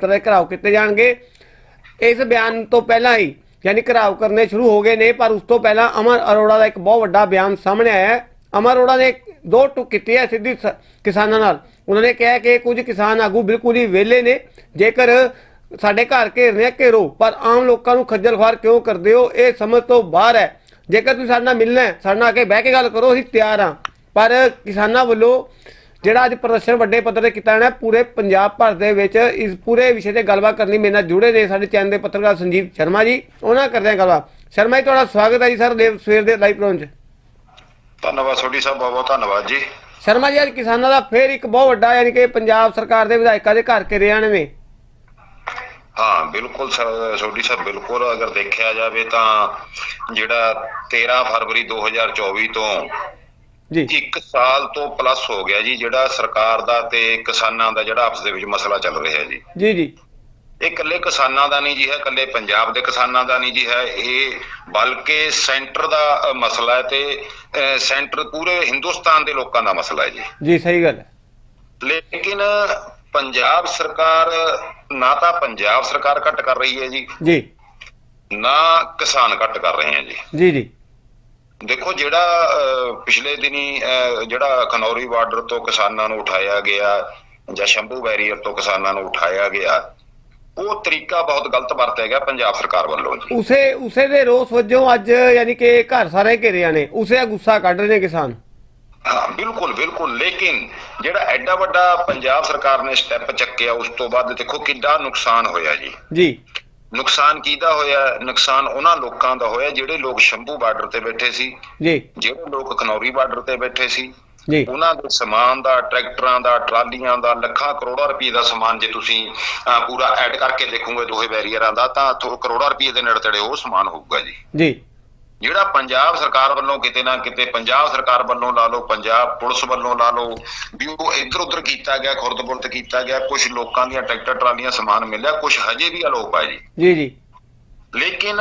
ਤਰ੍ਹਾਂ ਘਰਾਓ ਕੀਤੇ ਜਾਣਗੇ। ਇਸ ਬਿਆਨ ਤੋਂ ਪਹਿਲਾਂ ਹੀ ਯਾਨੀ ਘਰਾਓ ਕਰਨੇ ਸ਼ੁਰੂ ਹੋ ਗਏ ਨੇ, ਪਰ ਉਸ ਤੋਂ ਪਹਿਲਾਂ ਅਮਰ ਅਰੋੜਾ ਦਾ ਇੱਕ ਬਹੁਤ ਵੱਡਾ ਬਿਆਨ ਸਾਹਮਣੇ ਆਇਆ। ਹੈ ਅਮਰ ਅਰੋੜਾ ਨੇ ਦੋ ਟੁਕ ਕੀਤੀ ਹੈ ਸਿੱਧੀ ਕਿਸਾਨਾਂ ਨਾਲ। ਉਹਨਾਂ ਨੇ ਕਿਹਾ ਕਿ ਕੁਝ ਕਿਸਾਨ ਆਗੂ ਬਿਲਕੁਲ ਹੀ ਵਿਹਲੇ ਨੇ। ਜੇਕਰ ਸਾਡੇ ਘਰ ਘੇਰਨੇ ਆ ਘੇਰੋ, ਪਰ ਆਮ ਲੋਕਾਂ ਨੂੰ ਖੱਜਲ ਖੁਆਰ ਕਿਉਂ ਕਰਦੇ ਹੋ? ਇਹ ਸਮਝ ਤੋਂ ਬਾਹਰ ਹੈ। ਜੇਕਰ ਤੁਸੀਂ ਸਾਡੇ ਨਾਲ ਮਿਲਣਾ ਹੈ, ਸਾਡੇ ਨਾਲ ਆ ਕੇ ਬਹਿ ਕੇ ਗੱਲ ਕਰੋ, ਅਸੀਂ ਤਿਆਰ ਹਾਂ। ਪਰ ਕਿਸਾਨਾਂ ਵੱਲੋਂ ਜਿਹੜਾ ਅੱਜ ਪ੍ਰਦਰਸ਼ਨ ਵੱਡੇ ਪੱਧਰ ਤੇ ਕੀਤਾ ਜਾਣਾ ਪੂਰੇ ਪੰਜਾਬ ਭਰ ਦੇ ਵਿੱਚ ਇਸ ਪੂਰੇ ਵਿਸ਼ੇ ਤੇ ਗੱਲਬਾਤ ਕਰਨੀ ਮੇਰੇ ਨਾਲ ਜੁੜੇ ਨੇ ਸਾਡੇ ਚੈਨਲ ਦੇ ਪੱਤਰਕਾਰ ਸੰਜੀਵ ਸ਼ਰਮਾ ਜੀ। ਉਹਨਾਂ ਕਰਦੇ ਹਾਂ ਗੱਲਬਾਤ। ਸ਼ਰਮਾ ਜੀ ਤੁਹਾਡਾ ਸਵਾਗਤ ਹੈ ਜੀ ਸਰ ਸਵੇਰ ਦੇ ਲਾਈਵ ਪ੍ਰੋਗਰਾਮ 'ਚ। ਧੰਨਵਾਦ ਸੋਢੀ ਸਾਹਿਬ ਬਹੁਤ ਬਹੁਤ ਧੰਨਵਾਦ ਜੀ। ਸ਼ਰਮਾ ਜੀ ਅੱਜ ਕਿਸਾਨਾਂ ਦਾ ਫੇਰ ਇੱਕ ਬਹੁਤ ਵੱਡਾ ਯਾਨੀ ਕਿ ਪੰਜਾਬ ਸਰਕਾਰ ਦੇ ਵਿਧਾਇਕਾਂ ਦੇ ਘਰ ਘੇਰੇ ਜਾਣੇ ਨੇ ਹਾਂ ਬਿਲਕੁਲ ਸੋਢੀ ਸਾਹਿਬ ਬਿਲਕੁਲ ਅਗਰ ਦੇਖਿਆ ਜਾਵੇ ਤਾਂ ਜਿਹੜਾ 13 ਫਰਵਰੀ 2024 ਤੋਂ ਜੀ। 1 ਸਾਲ ਤੋਂ ਪਲੱਸ ਹੋ ਗਿਆ ਜੀ ਜਿਹੜਾ ਸਰਕਾਰ ਦਾ ਤੇ ਕਿਸਾਨਾਂ ਦਾ ਜਿਹੜਾ ਆਪਸ ਦੇ ਵਿੱਚ ਮਸਲਾ ਚੱਲ ਰਿਹਾ ਜੀ। ਜੀ ਜੀ। ਇਹ ਇਕੱਲੇ ਕਿਸਾਨਾਂ ਦਾ ਨਹੀਂ ਜੀ ਹੈ ਇਕੱਲੇ ਪੰਜਾਬ ਦੇ ਕਿਸਾਨਾਂ ਦਾ ਨਹੀਂ ਜੀ ਹੈ ਇਹ ਬਲਕਿ ਸੈਂਟਰ ਦਾ ਮਸਲਾ ਹੈ ਤੇ ਸੈਂਟਰ ਪੂਰੇ ਹਿੰਦੁਸਤਾਨ ਦੇ ਲੋਕਾਂ ਦਾ ਮਸਲਾ ਹੈ ਜੀ। ਜੀ ਸਹੀ ਗੱਲ ਹੈ। ਲੇਕਿਨ ਪੰਜਾਬ ਸਰਕਾਰ ਨਾ ਤਾਂ ਪੰਜਾਬ ਸਰਕਾਰ ਘੱਟ ਕਰ ਰਹੀ ਹੈ ਜੀ। ਜੀ। ਨਾ ਕਿਸਾਨ ਘੱਟ ਕਰ ਰਹੇ ਹੈ ਜੀ। ਜੀ ਜੀ। ਦੇਖੋ ਜਿਹੜਾ ਪਿਛਲੇ ਦਿਨੀ ਜਿਹੜਾ ਖਨੌਰੀ ਬਾਰਡਰ ਤੋਂ ਕਿਸਾਨਾਂ ਨੂੰ ਉਠਾਇਆ ਗਿਆ ਜਾਂ ਸ਼ੰਭੂ ਬੈਰੀਅਰ ਤੋਂ ਕਿਸਾਨਾਂ ਨੂੰ ਉਠਾਇਆ ਗਿਆ ਉਹ ਤਰੀਕਾ ਬਹੁਤ ਗਲਤ ਵਰਤਿਆ ਗਿਆ ਪੰਜਾਬ ਸਰਕਾਰ ਵੱਲੋਂ ਜੀ। ਉਸੇ ਉਸੇ ਦੇ ਰੋਸ ਵਜੋਂ ਅੱਜ ਯਾਨੀ ਕਿ ਘਰ ਸਾਰੇ ਘੇਰੇ ਜਾਣੇ ਉਸੇ ਗੁੱਸਾ ਕੱਢ ਰਹੇ ਨੇ ਕਿਸਾਨ? ਹਾਂ ਬਿਲਕੁਲ ਬਿਲਕੁਲ ਲੇਕਿਨ ਜਿਹੜਾ ਐਡਾ ਵੱਡਾ ਪੰਜਾਬ ਸਰਕਾਰ ਨੇ ਸਟੈਪ ਚੱਕਿਆ ਉਸ ਤੋਂ ਬਾਅਦ ਦੇਖੋ ਕਿੰਨਾ ਨੁਕਸਾਨ ਹੋਇਆ ਜੀ। ਜੀ। ਨੁਕਸਾਨ ਕਿਹਦਾ ਹੋਇਆ? ਨੁਕਸਾਨ ਉਹਨਾਂ ਲੋਕਾਂ ਦਾ ਹੋਇਆ ਜਿਹੜੇ ਲੋਕ ਸ਼ੰਭੂ ਬਾਰਡਰ ਤੇ ਬੈਠੇ ਸੀ। ਜੀ। ਜਿਹੜੇ ਲੋਕ ਖਨੌਰੀ ਬਾਰਡਰ ਤੇ ਬੈਠੇ ਸੀ। ਜੀ। ਉਹਨਾਂ ਦੇ ਸਮਾਨ ਦਾ ਟਰੈਕਟਰਾਂ ਦਾ ਟਰਾਲੀਆਂ ਦਾ ਲੱਖਾਂ ਕਰੋੜਾਂ ਰੁਪਏ ਦਾ ਸਮਾਨ ਜੇ ਤੁਸੀਂ ਪੂਰਾ ਐਡ ਕਰਕੇ ਦੇਖੋਗੇ ਦੋਹੇ ਬੈਰੀਅਰਾਂ ਦਾ ਤਾਂ ਕਰੋੜਾਂ ਰੁਪਏ ਦੇ ਨੇੜੇ ਤੇੜੇ ਉਹ ਸਮਾਨ ਹੋਊਗਾ ਜੀ। ਜੀ। ਜਿਹੜਾ ਪੰਜਾਬ ਸਰਕਾਰ ਵੱਲੋਂ ਕਿਤੇ ਨਾ ਕਿਤੇ, ਪੰਜਾਬ ਸਰਕਾਰ ਵੱਲੋਂ ਲਾ ਲਓ, ਪੰਜਾਬ ਪੁਲਿਸ ਵੱਲੋਂ ਲਾ ਲਓ, ਵੀ ਉਹ ਇੱਧਰ ਉੱਧਰ ਕੀਤਾ ਗਿਆ, ਖੁਰਦ-ਬੁਰਦ ਕੀਤਾ ਗਿਆ ਕੁਝ ਲੋਕਾਂ ਦੀਆਂ ਟਰੈਕਟਰ ਟਰਾਲੀਆਂ ਸਮਾਨ ਮਿਲਿਆ ਕੁਝ ਹਜੇ ਵੀ ਅਲੋਪ ਹੈ ਜੀ। ਜੀ ਜੀ। ਲੇਕਿਨ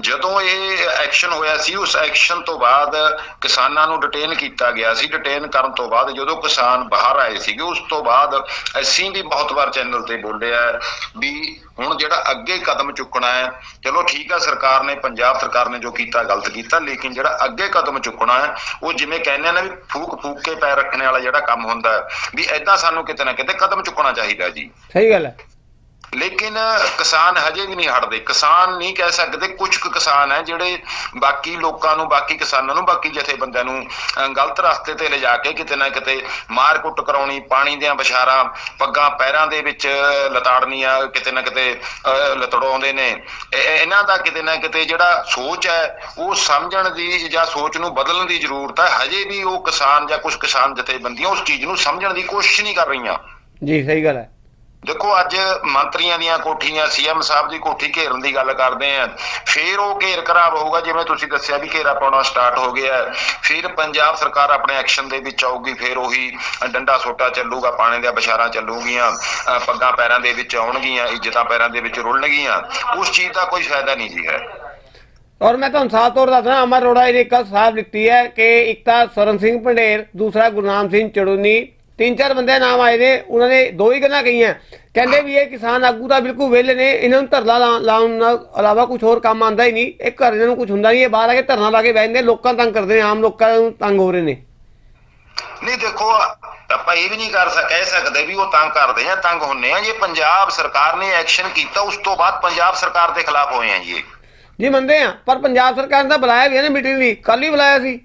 ਜਦੋਂ ਇਹ ਐਕਸ਼ਨ ਹੋਇਆ ਸੀ, ਉਸ ਐਕਸ਼ਨ ਤੋਂ ਬਾਅਦ ਕਿਸਾਨਾਂ ਨੂੰ ਡਿਟੇਨ ਕੀਤਾ ਗਿਆ ਸੀ। ਡਿਟੇਨ ਕਰਨ ਤੋਂ ਬਾਅਦ ਜਦੋਂ ਕਿਸਾਨ ਬਾਹਰ ਆਏ ਸੀਗੇ, ਉਸ ਤੋਂ ਬਾਅਦ ਅਸੀਂ ਵੀ ਬਹੁਤ ਵਾਰ ਚੈਨਲ ਤੇ ਬੋਲਿਆ ਵੀ ਹੁਣ ਜਿਹੜਾ ਅੱਗੇ ਕਦਮ ਚੁੱਕਣਾ ਹੈ, ਚਲੋ ਠੀਕ ਆ, ਸਰਕਾਰ ਨੇ, ਪੰਜਾਬ ਸਰਕਾਰ ਨੇ ਜੋ ਕੀਤਾ, ਗਲਤ ਕੀਤਾ, ਲੇਕਿਨ ਜਿਹੜਾ ਅੱਗੇ ਕਦਮ ਚੁੱਕਣਾ ਹੈ, ਉਹ ਜਿਵੇਂ ਕਹਿੰਦੇ ਆ ਨਾ ਵੀ ਫੂਕ ਫੂਕ ਕੇ ਪੈਰ ਰੱਖਣੇ ਵਾਲਾ ਜਿਹੜਾ ਕੰਮ ਹੁੰਦਾ ਵੀ ਐਦਾਂ ਸਾਨੂੰ ਕਿਤੇ ਨਾ ਕਿਤੇ ਕਦਮ ਚੁੱਕਣਾ ਚਾਹੀਦਾ ਜੀ। ਸਹੀ ਗੱਲ ਹੈ। ਲੇਕਿਨ ਕਿਸਾਨ ਹਜੇ ਵੀ ਨਹੀਂ ਹਟਦੇ। ਕਿਸਾਨ ਨਹੀਂ ਕਹਿ ਸਕਦੇ ਕੁਝ ਕੁ ਕਿਸਾਨ ਹੈ ਜਿਹੜੇ ਬਾਕੀ ਲੋਕਾਂ ਨੂੰ ਬਾਕੀ ਕਿਸਾਨਾਂ ਨੂੰ ਬਾਕੀ ਜਥੇਬੰਦੀਆਂ ਨੂੰ ਗਲਤ ਰਸਤੇ ਤੇ ਲਿਜਾ ਕੇ ਕਿਤੇ ਨਾ ਕਿਤੇ ਮਾਰ ਕੁੱਟ ਕਰਾਉਣੀ ਪਾਣੀ ਦੀਆਂ ਬਸ਼ਾਰਾਂ ਪੱਗਾਂ ਪੈਰਾਂ ਦੇ ਵਿੱਚ ਲਤਾੜਨੀਆਂ ਕਿਤੇ ਨਾ ਕਿਤੇ ਅਹ, ਲਤੜਾਉਂਦੇ ਨੇ। ਇਹਨਾਂ ਦਾ ਕਿਤੇ ਨਾ ਕਿਤੇ ਜਿਹੜਾ ਸੋਚ ਹੈ ਉਹ ਸਮਝਣ ਦੀ ਜਾਂ ਸੋਚ ਨੂੰ ਬਦਲਣ ਦੀ ਜ਼ਰੂਰਤ ਹੈ। ਹਜੇ ਵੀ ਉਹ ਕਿਸਾਨ ਜਾਂ ਕੁਝ ਕਿਸਾਨ ਜਥੇਬੰਦੀਆਂ ਉਸ ਚੀਜ਼ ਨੂੰ ਸਮਝਣ ਦੀ ਕੋਸ਼ਿਸ਼ ਨਹੀਂ ਕਰ ਰਹੀਆਂ। ਜੀ ਸਹੀ ਗੱਲ ਹੈ। ਦੇਖੋ, ਅੱਜ ਮੰਤਰੀਆਂ ਦੀਆਂ ਕੋਠੀਆਂ, ਸੀਐਮ ਸਾਹਿਬ ਦੀ ਕੋਠੀ ਘੇਰਨ ਦੀ ਗੱਲ ਕਰਦੇ ਆ ਫਿਰ ਉਹ ਘੇਰ ਖਰਾਬ ਹੋਊਗਾ, ਜਿਵੇਂ ਤੁਸੀਂ ਦੱਸਿਆ ਵੀ ਘੇਰਾ ਪਾਉਣਾ ਸਟਾਰਟ ਹੋ ਗਿਆ। ਫਿਰ ਪੰਜਾਬ ਸਰਕਾਰ ਆਪਣੇ ਐਕਸ਼ਨ ਦੇ ਵਿੱਚ ਆਊਗੀ, ਫਿਰ ਉਹੀ ਡੰਡਾ ਸੋਟਾ ਚੱਲੂਗਾ, ਪਾਣੀ ਦੀਆਂ ਬਸ਼ਾਰਾਂ ਚੱਲੂਗੀਆਂ ਪੱਗਾਂ ਪੈਰਾਂ ਦੇ ਵਿੱਚ ਆਉਣਗੀਆਂ, ਇੱਜ਼ਤਾਂ ਪੈਰਾਂ ਦੇ ਵਿੱਚ ਰੁਲਣਗੀਆਂ। ਉਸ ਚੀਜ਼ ਦਾ ਕੋਈ ਫਾਇਦਾ ਨਹੀਂ ਜੀ ਹੈ। ਔਰ ਮੈਂ ਤੁਹਾਨੂੰ ਸਾਫ਼ ਤੌਰ ਦੱਸਣਾ ਅਮਰ ਅਰੋੜਾ ਨੇ ਇੱਕ ਗੱਲ ਸਾਫ਼ ਲਿਖਤੀ ਹੈ ਕਿ ਇੱਕ ਤਾਂ ਸਰਨ ਸਿੰਘ ਪੰਡੇਰ ਦੂਸਰਾ ਗੁਰਨਾਮ ਸਿੰਘ ਚੜੂਨੀ ਤਿੰਨ ਚਾਰ ਬੰਦੇ ਨਾਮ ਆਏ ਨੇ ਉਹਨਾਂ ਨੇ ਦੋ ਹੀ ਗੱਲਾਂ ਕਹੀਆਂ। ਕਹਿੰਦੇ ਵੀ ਇਹ ਕਿਸਾਨ ਆਗੂ ਤਾਂ ਬਿਲਕੁਲ ਵਿਹਲੇ ਨੇ ਇਹਨਾਂ ਨੂੰ ਧਰਨਾ ਲਾਉਣ ਨਾਲ ਇਲਾਵਾ ਕੁਝ ਹੋਰ ਕੰਮ ਆਂਦਾ ਹੀ ਨਹੀਂ। ਇਹ ਘਰ ਇਹਨਾਂ ਨੂੰ ਕੁਝ ਹੁੰਦਾ ਨਹੀਂ ਇਹ ਬਾਹਰ ਆ ਕੇ ਧਰਨਾ ਲਾ ਕੇ ਬੈਠਦੇ ਲੋਕਾਂ ਤੰਗ ਕਰਦੇ ਨੇ ਆਮ ਲੋਕਾਂ ਨੂੰ ਤੰਗ ਹੋ ਰਹੇ ਨੇ। ਨਹੀਂ ਦੇਖੋ ਆਪਾਂ ਇਹ ਵੀ ਨਹੀਂ ਕਰ ਸਕ ਕਹਿ ਸਕਦੇ ਵੀ ਉਹ ਤੰਗ ਕਰਦੇ ਆ ਤੰਗ ਹੁੰਨੇ ਆ। ਜੇ ਪੰਜਾਬ ਸਰਕਾਰ ਨੇ ਐਕਸ਼ਨ ਕੀਤਾ ਉਸ ਤੋਂ ਬਾਅਦ ਪੰਜਾਬ ਸਰਕਾਰ ਦੇ ਖਿਲਾਫ ਹੋਏ ਆ ਜੀ ਇਹ। ਜੀ ਮੰਨਦੇ ਆ ਪਰ ਪੰਜਾਬ ਸਰਕਾਰ ਨੇ ਤਾਂ ਬੁਲਾਇਆ ਵੀ ਹੈ ਨਾ ਮੀਟਿੰਗ ਲਈ ਕੱਲ ਹੀ ਬੁਲਾਇਆ ਸੀ।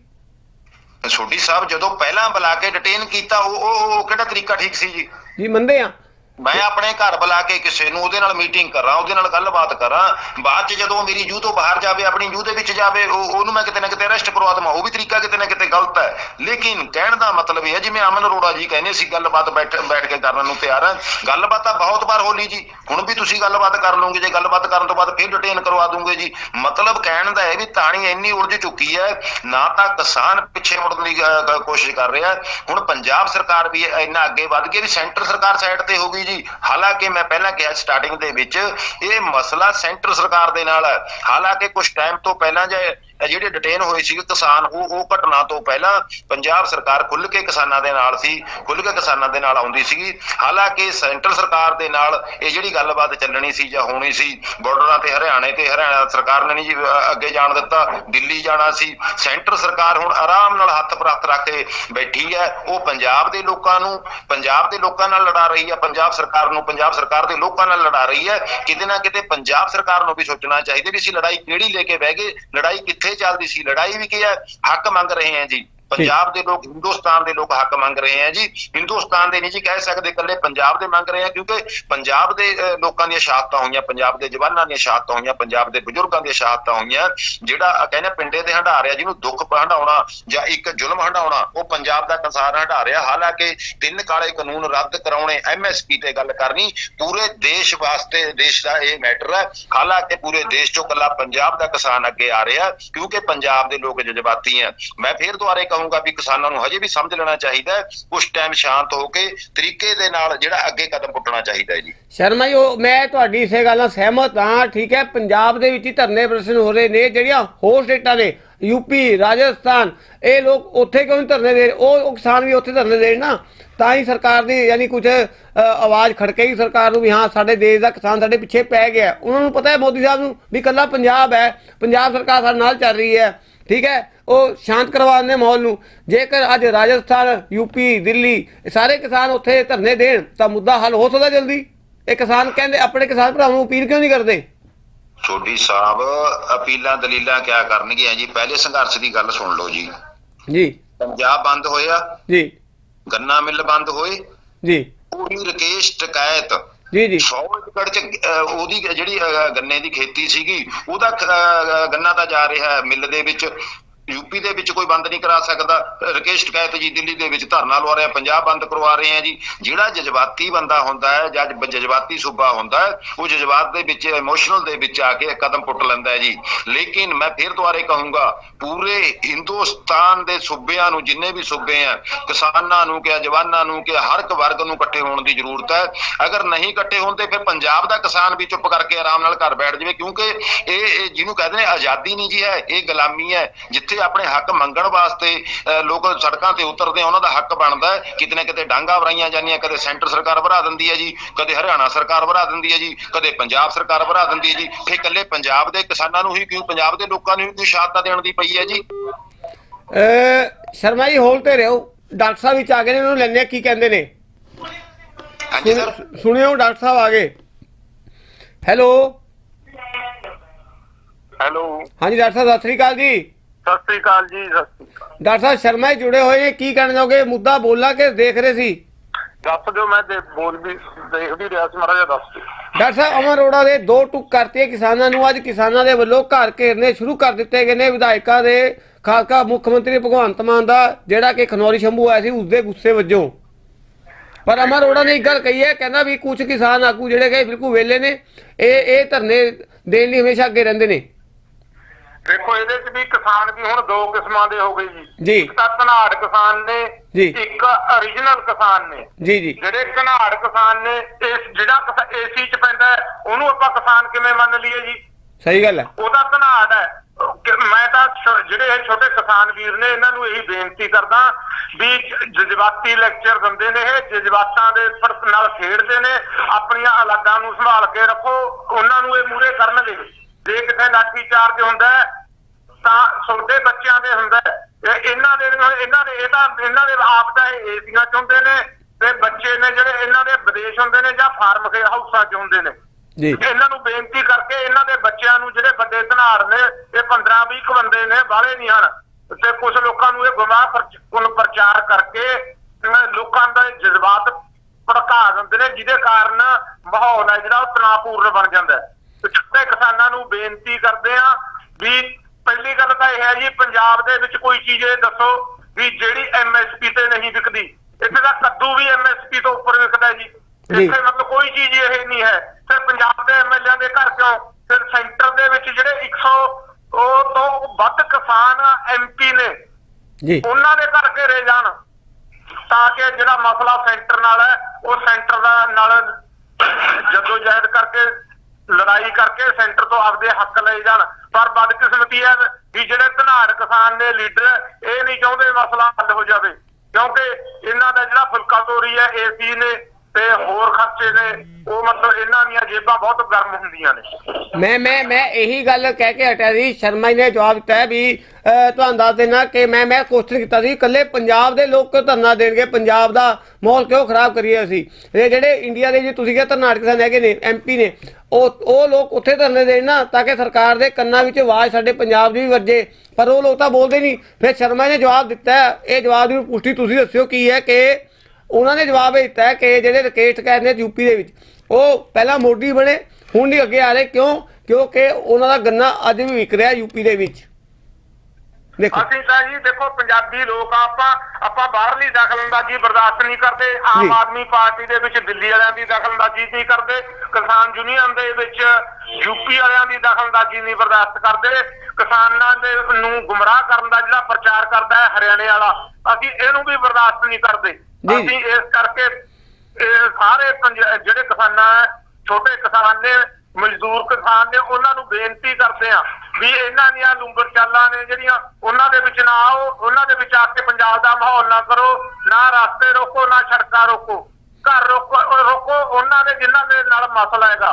ਸੋਢੀ ਸਾਹਿਬ ਜਦੋਂ ਪਹਿਲਾਂ ਬੁਲਾ ਕੇ ਡਿਟੇਨ ਕੀਤਾ, ਉਹ ਉਹ ਉਹ ਕਿਹੜਾ ਤਰੀਕਾ ਠੀਕ ਸੀ ਜੀ? ਜੀ, ਮੰਨਦੇ ਆ ਮੈਂ ਆਪਣੇ ਘਰ ਬੁਲਾ ਕੇ ਕਿਸੇ ਨੂੰ ਉਹਦੇ ਨਾਲ ਮੀਟਿੰਗ ਕਰਾਂ, ਉਹਦੇ ਨਾਲ ਗੱਲਬਾਤ ਕਰਾਂ, ਬਾਅਦ ਚ ਜਦੋਂ ਮੇਰੀ ਜੂ ਤੋਂ ਬਾਹਰ ਜਾਵੇ, ਆਪਣੀ ਜੂ ਦੇ ਵਿੱਚ ਜਾਵੇ, ਉਹ, ਉਹਨੂੰ ਮੈਂ ਕਿਤੇ ਨਾ ਕਿਤੇ ਅਰੈਸਟ ਕਰਵਾ ਦਵਾਂ, ਉਹ ਵੀ ਤਰੀਕਾ ਕਿਤੇ ਨਾ ਕਿਤੇ ਗਲਤ ਹੈ। ਲੇਕਿਨ ਕਹਿਣ ਦਾ ਮਤਲਬ ਇਹ ਹੈ, ਜਿਵੇਂ ਅਮਨ ਅਰੋੜਾ ਜੀ ਕਹਿੰਦੇ ਸੀ, ਗੱਲਬਾਤ ਬੈਠ ਬੈਠ ਕੇ ਕਰਨ ਨੂੰ ਤਿਆਰ ਹੈ। ਗੱਲਬਾਤ ਤਾਂ ਬਹੁਤ ਵਾਰ ਹੋ ਲਈ ਜੀ, ਹੁਣ ਵੀ ਤੁਸੀਂ ਗੱਲਬਾਤ ਕਰ ਲਓਗੇ, ਜੇ ਗੱਲਬਾਤ ਕਰਨ ਤੋਂ ਬਾਅਦ ਫਿਰ ਡਿਟੇਨ ਕਰਵਾ ਦੂੰਗੇ ਜੀ। ਮਤਲਬ ਕਹਿਣ ਦਾ ਹੈ ਵੀ ਤਾਣੀ ਇੰਨੀ ਉਲਝ ਚੁੱਕੀ ਹੈ, ਨਾ ਤਾਂ ਕਿਸਾਨ ਪਿੱਛੇ ਮੁੜਨ ਦੀ ਕੋਸ਼ਿਸ਼ ਕਰ ਰਿਹਾ। ਹੁਣ ਪੰਜਾਬ ਸਰਕਾਰ ਵੀ ਇੰਨਾ ਅੱਗੇ ਵੱਧ ਗਈ ਵੀ ਸੈਂਟਰ ਸਰਕਾਰ ਸਾਈਡ ਤੇ ਹੋ ਗਈ ਜੀ। ਹਾਲਾਂਕਿ ਮੈਂ ਪਹਿਲਾਂ ਕਿਹਾ ਸਟਾਰਟਿੰਗ ਦੇ ਵਿੱਚ, ਇਹ ਮਸਲਾ ਸੈਂਟਰ ਸਰਕਾਰ ਦੇ ਨਾਲ ਹੈ। ਹਾਲਾਂਕਿ ਕੁਝ ਟਾਈਮ ਤੋਂ ਪਹਿਲਾਂ ਜੇ ਜਿਹੜੇ ਡਿਟੇਨ ਹੋਏ ਸੀ, ਕਿਸਾਨ ਉਹ ਉਹ ਘਟਨਾ ਤੋਂ ਪਹਿਲਾਂ ਪੰਜਾਬ ਸਰਕਾਰ ਖੁੱਲ ਕੇ ਕਿਸਾਨਾਂ ਦੇ ਨਾਲ ਸੀ ਖੁੱਲ ਕੇ ਕਿਸਾਨਾਂ ਦੇ ਨਾਲ ਆਉਂਦੀ ਸੀਗੀ। ਹਾਲਾਂਕਿ ਸੈਂਟਰ ਸਰਕਾਰ ਦੇ ਨਾਲ ਇਹ ਜਿਹੜੀ ਗੱਲਬਾਤ ਚੱਲਣੀ ਸੀ ਜਾਂ ਹੋਣੀ ਸੀ ਬਾਰਡਰਾਂ ਤੇ ਹਰਿਆਣੇ ਤੇ ਹਰਿਆਣਾ ਸਰਕਾਰ ਨੇ ਨਹੀਂ ਜੀ ਅੱਗੇ ਜਾਣ ਦਿੱਤਾ, ਦਿੱਲੀ ਜਾਣਾ ਸੀ। ਸੈਂਟਰ ਸਰਕਾਰ ਹੁਣ ਆਰਾਮ ਨਾਲ ਹੱਥ ਪਰ ਰੱਖ ਕੇ ਬੈਠੀ ਹੈ। ਉਹ ਪੰਜਾਬ ਦੇ ਲੋਕਾਂ ਨੂੰ, ਪੰਜਾਬ ਦੇ ਲੋਕਾਂ ਨਾਲ ਲੜਾ ਰਹੀ ਹੈ, ਪੰਜਾਬ ਸਰਕਾਰ ਨੂੰ, ਪੰਜਾਬ ਸਰਕਾਰ ਦੇ ਲੋਕਾਂ ਨਾਲ ਲੜਾ ਰਹੀ ਹੈ। ਕਿਤੇ ਨਾ ਕਿਤੇ ਪੰਜਾਬ ਸਰਕਾਰ ਨੂੰ ਵੀ ਸੋਚਣਾ ਚਾਹੀਦਾ ਵੀ ਅਸੀਂ ਲੜਾਈ ਕਿਹੜੀ ਲੈ ਕੇ ਬਹਿ ਗਏ, ਲੜਾਈ ਕਿੱਥੇ ਚੱਲਦੀ ਸੀ ਲੜਾਈ ਵੀ ਕੀ ਹੈ? ਹੱਕ ਮੰਗ ਰਹੇ ਹਾਂ ਜੀ। ਪੰਜਾਬ ਦੇ ਲੋਕ ਹਿੰਦੁਸਤਾਨ ਦੇ ਲੋਕ ਹੱਕ ਮੰਗ ਰਹੇ ਆ ਜੀ। ਹਿੰਦੁਸਤਾਨ ਦੇ ਨਹੀਂ ਜੀ ਕਹਿ ਸਕਦੇ ਇਕੱਲੇ ਪੰਜਾਬ ਦੇ ਮੰਗ ਰਹੇ ਆ ਕਿਉਂਕਿ ਪੰਜਾਬ ਦੇ ਲੋਕਾਂ ਦੀਆਂ ਸ਼ਹਾਦਤਾਂ ਹੋਈਆਂ ਪੰਜਾਬ ਦੇ ਜਵਾਨਾਂ ਦੀਆਂ ਸ਼ਹਾਦਤਾਂ ਹੋਈਆਂ ਪੰਜਾਬ ਦੇ ਬਜ਼ੁਰਗਾਂ ਦੀਆਂ ਸ਼ਹਾਦਤਾਂ ਹੋਈਆਂ ਜਿਹੜਾ ਅਹ, ਕਹਿੰਦੇ ਪਿੰਡੇ ਤੇ ਹੰਡਾਰਿਆ ਜਿਹਨੂੰ ਦੁੱਖ ਹੰਡਾਉਣਾ ਜਾਂ ਇੱਕ ਜ਼ੁਲਮ ਹੰਡਾਉਣਾ ਉਹ ਪੰਜਾਬ ਦਾ ਕਿਸਾਨ ਹੰਡਾਰਿਆ ਹਾਲਾਂਕਿ ਤਿੰਨ ਕਾਲੇ ਕਾਨੂੰਨ ਰੱਦ ਕਰਾਉਣੇ ਐਮਐਸਪੀ ਤੇ ਗੱਲ ਕਰਨੀ ਪੂਰੇ ਦੇਸ਼ ਵਾਸਤੇ ਦੇਸ਼ ਦਾ ਇਹ ਮੈਟਰ ਹੈ ਹਾਲਾਂਕਿ ਪੂਰੇ ਦੇਸ਼ ਚੋਂ ਕੱਲਾ ਪੰਜਾਬ ਦਾ ਕਿਸਾਨ ਅੱਗੇ ਆ ਰਿਹਾ ਕਿਉਂਕਿ ਪੰਜਾਬ ਦੇ ਲੋਕ ਜਜ਼ਬਾਤੀ ਹੈ ਮੈਂ ਫੇਰ ਦੁਆਰੇ ਕਹੂੰਗਾ ਵੀ ਕਿਸਾਨਾਂ ਨੂੰ ਹਜੇ ਵੀ ਸਮਝ ਲੈਣਾ ਚਾਹੀਦਾ ਹੈ ਕੁਝ ਟਾਈਮ ਸ਼ਾਂਤ ਹੋ ਕੇ ਤਰੀਕੇ ਦੇ ਨਾਲ ਜਿਹੜਾ ਅੱਗੇ ਕਦਮ ਪੁੱਟਣਾ ਚਾਹੀਦਾ ਹੈ ਜੀ। ਸ਼ਰਮਾ ਜੀ ਮੈਂ ਤੁਹਾਡੀ ਇਸੇ ਗੱਲ ਨਾਲ ਸਹਿਮਤ ਹਾਂ, ਠੀਕ ਹੈ, ਪੰਜਾਬ ਦੇ ਵਿੱਚ ਹੀ ਧਰਨੇ ਪ੍ਰਦਰਸ਼ਨ ਹੋ ਰਹੇ ਨੇ, ਜਿਹੜੀਆਂ ਹੋਰ ਸਟੇਟਾਂ ਨੇ ਯੂਪੀ ਰਾਜਸਥਾਨ, ਇਹ ਲੋਕ ਉੱਥੇ ਕਿਉਂ ਧਰਨੇ ਦੇ ਉਹ ਕਿਸਾਨ ਵੀ ਉੱਥੇ ਧਰਨੇ ਦੇਣ ਨਾ, ਤਾਂ ਹੀ ਸਰਕਾਰ ਦੀ ਯਾਨੀ ਕੁਝ ਆਵਾਜ਼ ਖੜਕੇਗੀ ਸਰਕਾਰ ਨੂੰ ਵੀ ਹਾਂ, ਸਾਡੇ ਦੇਸ਼ ਦਾ ਕਿਸਾਨ ਸਾਡੇ ਪਿੱਛੇ ਪੈ ਗਿਆ। ਉਹਨਾਂ ਨੂੰ ਪਤਾ ਹੈ ਮੋਦੀ ਸਾਹਿਬ ਨੂੰ ਵੀ ਕੱਲਾ ਪੰਜਾਬ ਹੈ, ਪੰਜਾਬ ਸਰਕਾਰ ਸਾਡੇ ਨਾਲ ਚੱਲ ਰਹੀ ਹੈ। ਠੀਕ ਹੈ? ਉਹ ਸ਼ਾਂਤ ਕਰਵਾ ਦਿੰਦੇ ਮਾਹੌਲ ਨੂੰ। ਜੇਕਰ ਅੱਜ ਰਾਜਸਥਾਨ ਯੂਪੀ ਦਿੱਲੀ ਸਾਰੇ ਕਿਸਾਨ ਉੱਥੇ ਧਰਨੇ ਦੇਣ ਤਾਂ ਮੁੱਦਾ ਹੱਲ ਹੋ ਸਕਦਾ ਜਲਦੀ। ਇਹ ਕਿਸਾਨ ਕਹਿੰਦੇ ਆਪਣੇ ਕਿਸਾਨ ਭਰਾਵਾਂ ਨੂੰ ਅਪੀਲ ਕਿਉਂ ਨਹੀਂ ਕਰਦੇ? ਛੋਡੀ ਸਾਹਿਬ ਅਪੀਲਾਂ ਦਲੀਲਾਂ ਕਿਆ ਕਰਨਗੀਆਂ ਜੀ? ਪਹਿਲੇ ਸੰਘਰਸ਼ ਦੀ ਗੱਲ ਸੁਣ ਲਓ ਜੀ। ਜੀ। ਪੰਜਾਬ ਬੰਦ ਹੋਇਆ। ਜੀ। ਗੰਨਾ ਮਿੱਲ ਬੰਦ ਹੋਏ। ਜੀ। ਪੂਰੀ ਰਕੇਸ਼ ਟਕਾਇਤ ਜੀ ਜੀ। 100 ਏਕੜ ਚ ਅਹ, ਉਹਦੀ ਜਿਹੜੀ ਅਹ, ਗੰਨੇ ਦੀ ਖੇਤੀ ਸੀਗੀ ਉਹਦਾ ਅਹ, ਗੰਨਾ ਤਾਂ ਜਾ ਰਿਹਾ ਹੈ ਮਿੱਲ ਦੇ ਵਿੱਚ। ਯੂਪੀ ਦੇ ਵਿੱਚ ਕੋਈ ਬੰਦ ਨਹੀਂ ਕਰਾ ਸਕਦਾ। ਰਕੇਸ਼ ਟਕੈਤ ਜੀ ਦਿੱਲੀ ਦੇ ਵਿੱਚ ਧਰਨਾ ਲਵਾ ਰਿਹਾ, ਪੰਜਾਬ ਬੰਦ ਕਰਵਾ ਰਹੇ ਆ ਜੀ। ਜਿਹੜਾ ਜਜ਼ਬਾਤੀ ਬੰਦਾ ਹੁੰਦਾ ਹੈ, ਜਾਂ ਜਜ਼ਬਾਤੀ ਸੂਬਾ ਹੁੰਦਾ ਹੈ, ਉਹ ਜਜ਼ਬਾਤ ਦੇ ਵਿੱਚ ਇਮੋਸ਼ਨਲ ਦੇ ਵਿੱਚ ਆ ਕੇ ਕਦਮ ਪੁੱਟ ਲੈਂਦਾ ਹੈ ਜੀ। ਲੇਕਿਨ ਮੈਂ ਫਿਰ ਦੁਬਾਰੇ ਕਹੂੰਗਾ, ਪੂਰੇ ਹਿੰਦੁਸਤਾਨ ਦੇ ਸੂਬਿਆਂ ਨੂੰ, ਜਿੰਨੇ ਵੀ ਸੂਬੇ ਆ, ਕਿਸਾਨਾਂ ਨੂੰ ਕਿ ਜਵਾਨਾਂ ਨੂੰ ਕਿ ਹਰ ਇੱਕ ਵਰਗ ਨੂੰ ਇਕੱਠੇ ਹੋਣ ਦੀ ਜ਼ਰੂਰਤ ਹੈ। ਅਗਰ ਨਹੀਂ ਇਕੱਠੇ ਹੁੰਦੇ, ਫਿਰ ਪੰਜਾਬ ਦਾ ਕਿਸਾਨ ਵੀ ਚੁੱਪ ਕਰਕੇ ਆਰਾਮ ਨਾਲ ਘਰ ਬੈਠ ਜਾਵੇ, ਕਿਉਂਕਿ ਇਹ ਇਹ ਜਿਹਨੂੰ ਕਹਿੰਦੇ ਨੇ ਆਜ਼ਾਦੀ ਨਹੀਂ ਜੀ ਹੈ, ਇਹ ਗੁਲਾਮੀ ਹੈ, ਜਿੱਥੇ ਆਪਣੇ ਹੱਕ ਮੰਗਣ ਵਾਸਤੇ ਲੋਕ ਸੜਕਾਂ ਤੇ ਉਤਰਦੇ ਆ ਉਹਨਾਂ ਦਾ ਹੱਕ ਬਣਦਾ ਕਿਤੇ ਨਾ ਕਿਤੇ ਡਾਂਗਾ ਵਰਾਈਆਂ ਜਾਂਦੀਆਂ ਕਦੇ ਸੈਂਟਰ ਸਰਕਾਰ ਭਰਾ ਦਿੰਦੀ ਹੈ ਜੀ ਕਦੇ ਹਰਿਆਣਾ ਸਰਕਾਰ ਭਰਾ ਦਿੰਦੀ ਹੈ ਜੀ ਕਦੇ ਪੰਜਾਬ ਸਰਕਾਰ ਭਰਾ ਦਿੰਦੀ ਹੈ ਜੀ। ਫਿਰ ਇਕੱਲੇ ਪੰਜਾਬ ਦੇ ਕਿਸਾਨਾਂ ਨੂੰ ਹੀ ਕਿਉਂ ਪੰਜਾਬ ਦੇ ਲੋਕਾਂ ਨੂੰ ਹੀ ਕਿਉਂ ਸ਼ਹਾਦਤਾਂ ਦੇਣ ਦੀ ਪਈ ਹੈ ਜੀ? ਅ ਸ਼ਰਮਾ ਜੀ ਹੋਲ ਤੇ ਰਹੋ। ਡਾਕਟਰ ਸਾਹਿਬ ਵਿੱਚ ਆ ਗਏ ਨੇ ਉਹਨੂੰ ਲੈਣੇ ਕੀ ਕਹਿੰਦੇ ਨੇ? ਹਾਂਜੀ ਸਰ। ਸੁਣ- ਸੁਣਿਓ ਡਾਕਟਰ ਸਾਹਿਬ ਆ ਗਏ। ਹੈਲੋ? ਹੈਲੋ। ਹਾਂਜੀ ਡਾਕਟਰ ਸਾਹਿਬ ਸਤਿ ਸ੍ਰੀ ਅਕਾਲ ਜੀ। ਸਤਿ ਸ੍ਰੀ ਅਕਾਲ ਜੀ ਸਤਿ ਸ੍ਰੀ ਅਕਾਲ। ਡਾਕਟਰ ਸਾਹਿਬ ਸ਼ਰਮਾ ਜੀ ਜੁੜੇ ਹੋਏ ਨੇ ਕੀ ਕਹਿਣਾ ਚਾਹੋਗੇ? ਮੁੱਦਾ ਬੋਲਾ ਕੇ ਦੇਖ ਰਹੇ ਸੀ। ਦੱਸ ਦਿਓ ਮੈਂ ਦੇ ਬੋਲ ਵੀ ਦੇਖ ਵੀ ਰਿਹਾ ਸੀ ਮਾੜਾ ਜਿਹਾ ਦੱਸ ਦਿਓ। ਡਾਕਟਰ ਸਾਹਿਬ ਅਮਰ ਅਰੋੜਾ ਦੇ ਦੋ ਟੁਕ ਕਰਤੇ ਕਿਸਾਨਾਂ ਨੂੰ। ਅੱਜ ਕਿਸਾਨਾਂ ਦੇ ਵੱਲੋਂ ਘਰ ਘੇਰਨੇ ਸ਼ੁਰੂ ਕਰ ਦਿੱਤੇ ਗਏ ਨੇ। ਵਿਧਾਇਕਾਂ ਦੇ ਖਾਸਕਾ ਮੁੱਖ ਮੰਤਰੀ ਭਗਵੰਤ ਮਾਨ ਦਾ ਜਿਹੜਾ ਕਿ ਖਨੌਰੀ ਸ਼ੰਭੂ ਆਇਆ ਸੀ ਉਸ ਦੇ ਗੁੱਸੇ ਵਜੋਂ। ਪਰ ਅਮਰ ਅਰੋੜਾ ਨੇ ਇੱਕ ਗੱਲ ਕਹੀ ਹੈ ਕਹਿੰਦਾ ਵੀ ਕੁਝ ਕਿਸਾਨ ਆਗੂ ਜਿਹੜੇ ਕਿ ਬਿਲਕੁਲ ਵੇਲੇ ਨੇ ਇਹ ਇਹ ਧਰਨੇ ਦੇਣ ਲਈ ਹਮੇਸ਼ਾ ਅੱਗੇ ਰਹਿੰਦੇ ਨੇ। ਦੇਖੋ ਇਹਦੇ ਚ ਵੀ ਕਿਸਾਨ ਵੀ ਹੁਣ ਦੋ ਕਿਸਮਾਂ ਦੇ ਹੋ ਗਏ ਜੀ। ਇੱਕ ਤਾਂ ਧਨਾੜ ਕਿਸਾਨ ਨੇ। ਇੱਕ origignal ਕਿਸਾਨ ਨੇ। ਜੀ ਜੀ। ਜਿਹੜੇ ਧਨਾੜ ਕਿਸਾਨ ਨੇ ਇਸ ਜਿਹੜਾ ਏਸੀ ਚ ਪੈਂਦਾ ਉਹਨੂੰ ਆਪਾਂ ਕਿਸਾਨ ਕਿਵੇਂ ਮੰਨ ਲਈਏ ਜੀ? ਸਹੀ ਗੱਲ ਹੈ। ਉਹਦਾ ਧਨਾੜ ਹੈ। ਮੈਂ ਤਾਂ ਜਿਹੜੇ ਇਹ ਛੋਟੇ ਕਿਸਾਨ ਵੀਰ ਨੇ ਇਹਨਾਂ ਨੂੰ ਇਹੀ ਬੇਨਤੀ ਕਰਦਾ ਵੀ ਜਜ਼ਬਾਤੀ ਲੈਕਚਰ ਦਿੰਦੇ ਨੇ ਇਹ ਜਜ਼ਬਾਤਾਂ ਦੇ ਨਾਲ ਖੇਡਦੇ ਨੇ ਆਪਣੀਆਂ ਅਲੱਗਾਂ ਨੂੰ ਸੰਭਾਲ ਕੇ ਰੱਖੋ ਉਹਨਾਂ ਨੂੰ ਇਹ ਮੂਰੇ ਕਰਨਗੇ। ਜੇ ਕਿਤੇ ਲਾਠੀ ਚਾਰਜ ਹੁੰਦਾ ਤਾਂ ਛੋਟੇ ਬੱਚਿਆਂ ਦੇ ਹੁੰਦਾ ਇਹਨਾਂ ਦੇ ਇਹਨਾਂ ਦੇ ਇਹ ਤਾਂ ਇਹਨਾਂ ਦੇ ਆਪ ਇਹ ਏਸੀਆਂ ਚ ਹੁੰਦੇ ਨੇ ਤੇ ਬੱਚੇ ਨੇ ਜਿਹੜੇ ਇਹਨਾਂ ਦੇ ਵਿਦੇਸ਼ ਹੁੰਦੇ ਨੇ ਜਾਂ ਫਾਰਮ ਹਾਊਸਾਂ ਚ ਹੁੰਦੇ ਨੇ। ਜੀ। ਇਹਨਾਂ ਨੂੰ ਬੇਨਤੀ ਕਰਕੇ ਇਹਨਾਂ ਦੇ ਬੱਚਿਆਂ ਨੂੰ ਜਿਹੜੇ ਵੱਡੇ ਧਨਾੜ ਨੇ ਇਹ 15 20 ਕੁ ਬੰਦੇ ਨੇ ਬਾਹਲੇ ਨਹੀਂ ਹਨ। ਤੇ ਕੁਝ ਲੋਕਾਂ ਨੂੰ ਇਹ ਗੁਨਾਹ ਪ੍ਰਚਾਰ ਕਰਕੇ ਲੋਕਾਂ ਦਾ ਜਜ਼ਬਾਤ ਭੜਕਾ ਦਿੰਦੇ ਨੇ ਜਿਹਦੇ ਕਾਰਨ ਮਾਹੌਲ ਹੈ ਜਿਹੜਾ ਉਹ ਤਣਾਅਪੂਰਨ ਬਣ ਜਾਂਦਾ ਹੈ। ਤੇ ਛੋਟੇ ਕਿਸਾਨਾਂ ਨੂੰ ਬੇਨਤੀ ਕਰਦੇ ਆ ਵੀ ਪਹਿਲੀ ਗੱਲ ਤਾਂ ਇਹ ਹੈ ਜੀ ਪੰਜਾਬ ਦੇ ਵਿੱਚ ਕੋਈ ਚੀਜ਼ ਇਹ ਦੱਸੋ ਵੀ ਜਿਹੜੀ ਐਮਐਸਪੀ ਤੇ ਨਹੀਂ ਵਿਕਦੀ। ਇੱਥੇ ਦਾ ਕੱਦੂ ਵੀ ਐਮਐਸਪੀ ਤੋਂ ਉੱਪਰ ਵਿਕਦਾ ਜੀ। ਇੱਥੇ ਮਤਲਬ ਕੋਈ ਚੀਜ਼ ਇਹ ਨਹੀਂ ਹੈ। ਫਿਰ ਪੰਜਾਬ ਦੇ ਐਮਐਲਏ ਦੇ ਘਰ ਕਿਉਂ? ਫਿਰ ਸੈਂਟਰ ਦੇ ਵਿੱਚ ਜਿਹੜੇ 100 ਉਹ ਤੋਂ ਵੱਧ ਕਿਸਾਨ ਐਮਪੀ ਨੇ ਜੀ। ਉਹਨਾਂ ਦੇ ਘਰ ਘੇਰੇ ਜਾਣ। ਤਾਂ ਕਿ ਜਿਹੜਾ ਮਸਲਾ ਸੈਂਟਰ ਨਾਲ ਹੈ ਉਹ ਸੈਂਟਰ ਦਾ ਨਾਲ ਜਦੋਂ ਜਹਿਦ ਕਰਕੇ ਲੜਾਈ ਕਰਕੇ ਸੈਂਟਰ ਤੋਂ ਆਪਦੇ ਹੱਕ ਲਏ ਜਾਣ। ਪਰ ਬਦਕਿਸਮਤੀ ਹੈ ਵੀ ਜਿਹੜੇ ਧਨਾੜ ਕਿਸਾਨ ਨੇ ਲੀਡਰ, ਇਹ ਨਹੀਂ ਚਾਹੁੰਦੇ ਮਸਲਾ ਹੱਲ ਹੋ ਜਾਵੇ। ਕਿਉਂਕਿ ਇਹਨਾਂ ਦਾ ਜਿਹੜਾ ਫੁਲਕਾ ਤੋਰੀ ਹੈ, ਏਸੀ ਨੇ ਤੇ ਹੋਰ ਖਰਚੇ ਨੇ, ਉਹ ਮਤਲਬ ਇਹਨਾਂ ਦੀਆਂ ਜੇਬਾਂ ਬਹੁਤ ਗਰਮ ਹੁੰਦੀਆਂ ਨੇ। ਮੈਂ ਮੈਂ ਮੈਂ ਇਹੀ ਗੱਲ ਕਹਿ ਕੇ ਹਟਿਆ ਸੀ ਸ਼ਰਮਾ ਜੀ ਨੇ ਜਵਾਬ ਦਿੱਤਾ ਵੀ ਤੁਹਾਨੂੰ ਦੱਸ ਦੇਣਾ ਕਿ ਮੈਂ ਮੈਂ ਕੋਸ਼ਿਸ਼ ਕੀਤਾ ਸੀ, ਇਕੱਲੇ ਪੰਜਾਬ ਦੇ ਲੋਕ ਕਿਉਂ ਧਰਨਾ ਦੇਣਗੇ? ਪੰਜਾਬ ਦਾ ਮਾਹੌਲ ਕਿਉਂ ਖਰਾਬ ਕਰੀਏ ਅਸੀਂ? ਇਹ ਜਿਹੜੇ ਇੰਡੀਆ ਦੇ ਜੀ ਤੁਸੀਂ ਕਿਹਾ ਧਰਨਾਟਕ ਸਨ ਹੈਗੇ ਨੇ ਐਮਪੀ ਨੇ ਉਹ ਉਹ ਲੋਕ ਉੱਥੇ ਧਰਨੇ ਦੇਣ ਨਾ ਤਾਂ ਕਿ ਸਰਕਾਰ ਦੇ ਕੰਨਾਂ ਵਿੱਚ ਆਵਾਜ਼ ਸਾਡੇ ਪੰਜਾਬ ਦੀ ਵੀ ਵੱਜੇ ਪਰ ਉਹ ਲੋਕ ਤਾਂ ਬੋਲਦੇ ਨਹੀਂ। ਫਿਰ ਸ਼ਰਮਾ ਨੇ ਜਵਾਬ ਦਿੱਤਾ, ਇਹ ਜਵਾਬ ਦੀ ਪੁਸ਼ਟੀ ਤੁਸੀਂ ਦੱਸਿਓ ਕੀ ਹੈ ਕਿ ਉਹਨਾਂ ਨੇ ਜਵਾਬ ਇਹ ਦਿੱਤਾ ਕਿ ਜਿਹੜੇ ਰਕੇਸ਼ ਟਕੈਤ ਨੇ ਯੂਪੀ ਦੇ ਵਿੱਚ, ਉਹ ਪਹਿਲਾਂ ਮੋਢੀ ਬਣੇ, ਹੁਣ ਨਹੀਂ ਅੱਗੇ ਆ ਰਹੇ। ਕਿਉਂ? ਕਿਉਂਕਿ ਉਹਨਾਂ ਦਾ ਗੰਨਾ ਅੱਜ ਵੀ ਵਿਕ ਰਿਹਾ ਯੂਪੀ ਦੇ ਵਿੱਚ। ਦੇਖੋ ਅਸੀਂ ਤਾਂ ਜੀ ਦੇਖੋ ਪੰਜਾਬੀ ਲੋਕ ਆਪਾਂ ਆਪਾਂ ਬਾਹਰਲੀ ਦਖਲਅੰਦਾਜ਼ੀ ਬਰਦਾਸ਼ਤ ਨਹੀਂ ਕਰਦੇ ਆਮ। ਆਦਮੀ ਪਾਰਟੀ ਦੇ ਵਿੱਚ ਦਿੱਲੀ ਵਾਲਿਆਂ ਦੀ ਦਖਲਅੰਦਾਜ਼ੀ ਨਹੀਂ ਕਰਦੇ ਕਿਸਾਨ ਯੂਨੀਅਨ ਦੇ ਵਿੱਚ ਯੂਪੀ ਵਾਲਿਆਂ ਦੀ ਦਖਲਅੰਦਾਜ਼ੀ ਨਹੀਂ ਬਰਦਾਸ਼ਤ ਕਰਦੇ ਕਿਸਾਨਾਂ ਦੇ ਨੂੰ ਗੁੰਮਰਾਹ ਕਰਨ ਦਾ ਜਿਹੜਾ ਪ੍ਰਚਾਰ ਕਰਦਾ ਹੈ ਹਰਿਆਣੇ ਵਾਲਾ ਅਸੀਂ ਇਹਨੂੰ ਵੀ ਬਰਦਾਸ਼ਤ ਨਹੀਂ ਕਰਦੇ। ਅਸੀਂ ਇਸ ਕਰਕੇ ਸਾਰੇ ਜਿਹੜੇ ਕਿਸਾਨਾਂ ਛੋਟੇ ਕਿਸਾਨ ਨੇ ਮਜ਼ਦੂਰ ਕਿਸਾਨ ਨੇ ਉਹਨਾਂ ਨੂੰ ਬੇਨਤੀ ਕਰਦੇ ਆ ਵੀ ਇਹਨਾਂ ਦੀਆਂ ਲੰਬਰ ਚਾਲਾਂ ਨੇ ਜਿਹੜੀਆਂ ਉਹਨਾਂ ਦੇ ਵਿੱਚ ਨਾ ਆਓ ਉਹਨਾਂ ਦੇ ਵਿੱਚ ਆ ਕੇ ਪੰਜਾਬ ਦਾ ਮਾਹੌਲ ਨਾ ਕਰੋ ਨਾ ਰਸਤੇ ਰੋਕੋ ਨਾ ਸੜਕਾਂ ਰੋਕੋ। ਘਰ ਰੋਕੋ ਰੋਕੋ ਉਹਨਾਂ ਦੇ ਜਿਨ੍ਹਾਂ ਦੇ ਨਾਲ ਮਸਲਾ ਹੈਗਾ।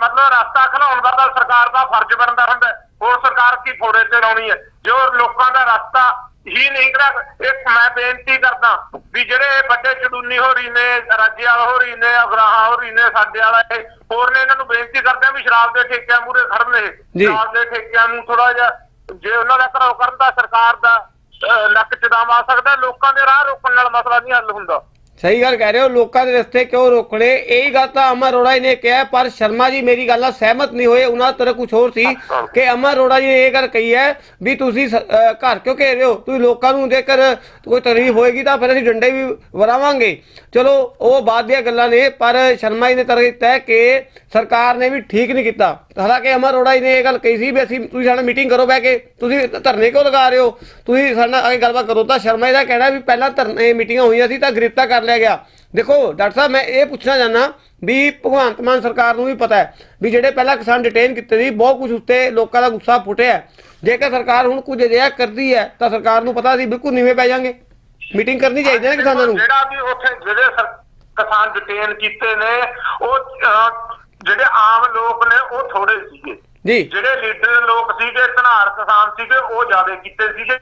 ਮਤਲਬ ਰਸਤਾ ਖਲਾਉਣ ਦਾ ਤਾਂ ਸਰਕਾਰ ਦਾ ਫਰਜ਼ ਬਣਦਾ ਹੁੰਦਾ। ਹੋਰ ਸਰਕਾਰ ਕੀ ਫੋੜੇ ਤੇ ਲਾਉਣੀ ਹੈ? ਜੋ ਲੋਕਾਂ ਦਾ ਰਸਤਾ ਹੀ ਨਹੀਂ ਕਰਾ ਇੱਕ ਮੈਂ ਬੇਨਤੀ ਕਰਦਾ ਵੀ ਜਿਹੜੇ ਵੱਡੇ ਚੜੂਨੀ ਹੋ ਰਹੀ ਨੇ ਰਾਜੇਵਾਲ ਹੋ ਰਹੀ ਨੇ ਅਗਰਾਹਾਂ ਹੋ ਰਹੀ ਨੇ ਸਾਡੇ ਵਾਲਾ ਇਹ ਹੋਰ ਨੇ ਇਹਨਾਂ ਨੂੰ ਬੇਨਤੀ ਕਰਦੇ ਆ ਵੀ ਸ਼ਰਾਬ ਦੇ ਠੇਕਿਆਂ ਮੂਰੇ ਖੜਨ ਇਹ। ਸ਼ਰਾਬ ਦੇ ਠੇਕਿਆਂ ਨੂੰ ਥੋੜਾ ਜਿਹਾ ਜੇ ਉਹਨਾਂ ਦਾ ਘਰੋਂ ਕਰਨ ਦਾ ਸਰਕਾਰ ਦਾ ਨੱਕ ਚ ਦਮ ਆ ਸਕਦਾ ਲੋਕਾਂ ਦੇ ਰਾਹ ਰੋਕਣ ਨਾਲ ਮਸਲਾ ਨਹੀਂ ਹੱਲ ਹੁੰਦਾ। ਸਹੀ ਗੱਲ ਕਹਿ ਰਹੇ ਹੋ, ਲੋਕਾਂ ਦੇ ਰਸਤੇ ਕਿਉਂ ਰੋਕਣੇ? ਇਹੀ ਗੱਲ ਤਾਂ ਅਮਰ ਅਰੋੜਾ ਜੀ ਨੇ ਕਿਹਾ, ਪਰ ਸ਼ਰਮਾ ਜੀ ਮੇਰੀ ਗੱਲ ਨਾਲ ਸਹਿਮਤ ਨਹੀਂ ਹੋਏ। ਉਹਨਾਂ ਤਰ੍ਹਾਂ ਕੁਝ ਹੋਰ ਸੀ ਕਿ ਅਮਰ ਅਰੋੜਾ ਜੀ ਨੇ ਇਹ ਗੱਲ ਕਹੀ ਹੈ ਵੀ ਤੁਸੀਂ ਸ- ਘਰ ਕਿਉਂ ਘੇਰ ਰਹੇ ਹੋ? ਤੁਸੀਂ ਲੋਕਾਂ ਨੂੰ ਜੇਕਰ ਕੋਈ ਤਕਲੀਫ ਹੋਏਗੀ ਤਾਂ ਫਿਰ ਅਸੀਂ ਡੰਡੇ ਵੀ ਵਰਾਵਾਂਗੇ। ਚਲੋ, ਉਹ ਬਾਅਦ ਦੀਆਂ ਗੱਲਾਂ ਨੇ, ਪਰ ਸ਼ਰਮਾ ਜੀ ਨੇ ਤਰ੍ਹਾਂ ਕੀਤਾ ਕਿ ਸਰਕਾਰ ਨੇ ਵੀ ਠੀਕ ਨਹੀਂ ਕੀਤਾ। ਹਾਲਾਂਕਿ ਅਮਰ ਅਰੋੜਾ ਜੀ ਨੇ ਇਹ ਗੱਲ ਕਹੀ ਸੀ ਵੀ ਅਸੀਂ ਤੁਸੀਂ ਸਾਡਾ ਮੀਟਿੰਗ ਕਰੋ ਬਹਿ ਕੇ। ਤੁਸੀਂ ਧਰਨੇ ਕਿਉਂ ਲਗਾ ਰਹੇ ਹੋ? ਤੁਸੀਂ ਸਾਡਾ ਨਾਲ ਗੱਲਬਾਤ ਕਰੋ। ਤਾਂ ਸ਼ਰਮਾ ਜੀ ਦਾ ਕਹਿਣਾ ਵੀ ਪਹਿਲਾਂ ਧਰਨੇ ਮੀਟਿੰਗਾਂ ਹੋਈਆਂ ਸੀ ਤਾਂ ਗ੍ਰਿਫਤਾਰ ਕਰ ਲਿਆ ਗਿਆ। ਦੇਖੋ ਡਾਕਟਰ ਸਾਹਿਬ ਮੈਂ ਇਹ ਪੁੱਛਣਾ ਚਾਹੁੰਦਾ ਵੀ ਭਗਵੰਤ ਮਾਨ ਸਰਕਾਰ ਨੂੰ ਵੀ ਪਤਾ ਹੈ ਵੀ ਜਿਹੜੇ ਪਹਿਲਾਂ ਕਿਸਾਨ ਡਿਟੇਨ ਕੀਤੇ ਸੀ ਬਹੁਤ ਕੁਝ ਉੱਤੇ ਲੋਕਾਂ ਦਾ ਗੁੱਸਾ ਫੁੱਟਿਆ। ਜੇਕਰ ਸਰਕਾਰ ਹੁਣ ਕੁਝ ਅਜਿਹਾ ਕਰਦੀ ਹੈ ਤਾਂ ਸਰਕਾਰ ਨੂੰ ਪਤਾ ਸੀ ਬਿਲਕੁਲ ਨੀਵੇਂ ਪੈ ਜਾਾਂਗੇ ਮੀਟਿੰਗ ਕਰਨੀ ਚਾਹੀਦੀ ਹੈ ਕਿਸਾਨਾਂ ਨੂੰ। ਜਿਹੜਾ ਵੀ ਉੱਥੇ ਜਿਹੜੇ ਕਿਸਾਨ ਡਿਟੇਨ ਕੀਤੇ ਨੇ ਉਹ ਜਿਹੜੇ ਆਮ ਲੋਕ ਨੇ ਉਹ ਥੋੜੇ ਸੀਗੇ। ਜੀ। ਜਿਹੜੇ ਲੀਡਰ ਲੋਕ ਸੀਗੇ ਧਨਾਰ ਕਿਸਾਨ ਸੀਗੇ ਉਹ ਜ਼ਿਆਦਾ ਕੀਤੇ ਸੀਗੇ।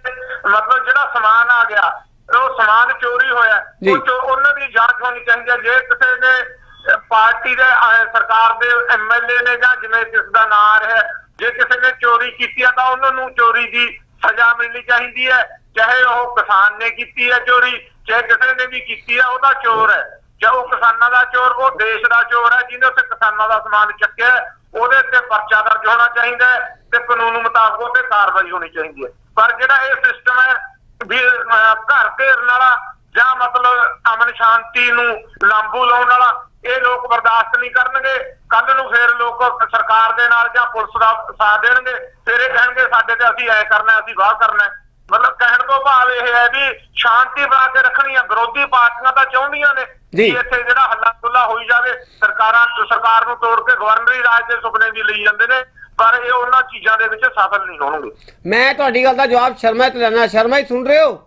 ਮਤਲਬ ਜਿਹੜਾ ਸਮਾਨ ਆ ਗਿਆ ਉਹ ਸਮਾਨ ਚੋਰੀ ਹੋਇਆ। ਜੀ। ਉਹ ਚੋ- ਉਹਨਾਂ ਦੀ ਜਾਂਚ ਹੋਣੀ ਚਾਹੀਦੀ ਹੈ। ਜੇ ਕਿਸੇ ਨੇ ਅਹ, ਪਾਰਟੀ ਦੇ ਅਹ, ਸਰਕਾਰ ਦੇ ਐਮਐਲਏ ਨੇ ਜਾਂ ਜਿਵੇਂ ਕਿਸ ਦਾ ਨਾਂ ਆ ਰਿਹਾ ਜੇ ਕਿਸੇ ਨੇ ਚੋਰੀ ਕੀਤੀ ਆ ਤਾਂ ਉਹਨਾਂ ਨੂੰ ਚੋਰੀ ਦੀ ਸਜ਼ਾ ਮਿਲਣੀ ਚਾਹੀਦੀ ਹੈ। ਚਾਹੇ ਉਹ ਕਿਸਾਨ ਨੇ ਕੀਤੀ ਹੈ ਚੋਰੀ ਚਾਹੇ ਕਿਸੇ ਨੇ ਵੀ ਕੀਤੀ ਹੈ ਉਹਦਾ ਚੋਰ ਹੈ। ਜਾਂ ਉਹ ਕਿਸਾਨਾਂ ਦਾ ਚੋਰ ਉਹ ਦੇਸ਼ ਦਾ ਚੋਰ ਹੈ ਜਿਹਨੇ ਉੱਤੇ ਕਿਸਾਨਾਂ ਦਾ ਸਮਾਨ ਚੱਕਿਆ ਹੈ, ਉਹਦੇ ਤੇ ਪਰਚਾ ਦਰਜ ਹੋਣਾ ਚਾਹੀਦਾ ਹੈ ਤੇ ਕਾਨੂੰਨ ਮੁਤਾਬਕ ਉਹ ਤੇ ਕਾਰਵਾਈ ਹੋਣੀ ਚਾਹੀਦੀ ਹੈ। ਪਰ ਜਿਹੜਾ ਇਹ ਸਿਸਟਮ ਹੈ ਵੀ ਘਰ ਘੇਰਨ ਵਾਲਾ ਜਾਂ ਮਤਲਬ ਅਮਨ ਸ਼ਾਂਤੀ ਨੂੰ ਲਾਂਬੂ ਲਾਉਣ ਵਾਲਾ ਇਹ ਲੋਕ ਬਰਦਾਸ਼ਤ ਨਹੀਂ ਕਰਨਗੇ ਕੱਲ ਨੂੰ ਫੇਰ ਲੋਕ ਸਰਕਾਰ ਦੇ ਨਾਲ ਜਾਂ ਪੁਲਿਸ ਦਾ ਸਾਥ ਦੇਣਗੇ ਫਿਰ ਇਹ ਕਹਿਣਗੇ ਸਾਡੇ ਤੇ ਅਸੀਂ ਐ ਕਰਨਾ ਹੈ, ਅਸੀਂ ਵਾਹ ਕਰਨਾ ਹੈ। ਮਤਲਬ ਕਹਿਣ ਤੋਂ ਭਾਵ ਇਹ ਹੈ ਵੀ ਸ਼ਾਂਤੀ ਬਣਾ ਕੇ ਰੱਖਣੀ ਹੈ ਵਿਰੋਧੀ ਪਾਰਟੀਆਂ ਤਾਂ ਚਾਹੁੰਦੀਆਂ ਨੇ। ਕਿ ਇੱਥੇ ਜਿਹੜਾ ਹੱਲਾ ਗੁੱਲਾ ਹੋਈ ਜਾਵੇ ਸਰਕਾਰਾਂ ਸਰਕਾਰ ਨੂੰ ਤੋੜ ਕੇ ਗਵਰਨਰੀ ਰਾਜ ਦੇ ਸੁਪਨੇ ਵੀ ਲਈ ਜਾਂਦੇ ਨੇ ਪਰ ਇਹ ਉਹਨਾਂ ਚੀਜ਼ਾਂ ਦੇ ਵਿੱਚ ਸਫਲ ਨਹੀਂ ਹੋਣਗੇ। ਮੈਂ ਤੁਹਾਡੀ ਗੱਲ ਦਾ ਜਵਾਬ ਸ਼ਰਮਾ ਤੋਂ ਲੈਣਾ ਸ਼ਰਮਾ ਜੀ ਸੁਣ ਰਹੇ ਹੋ?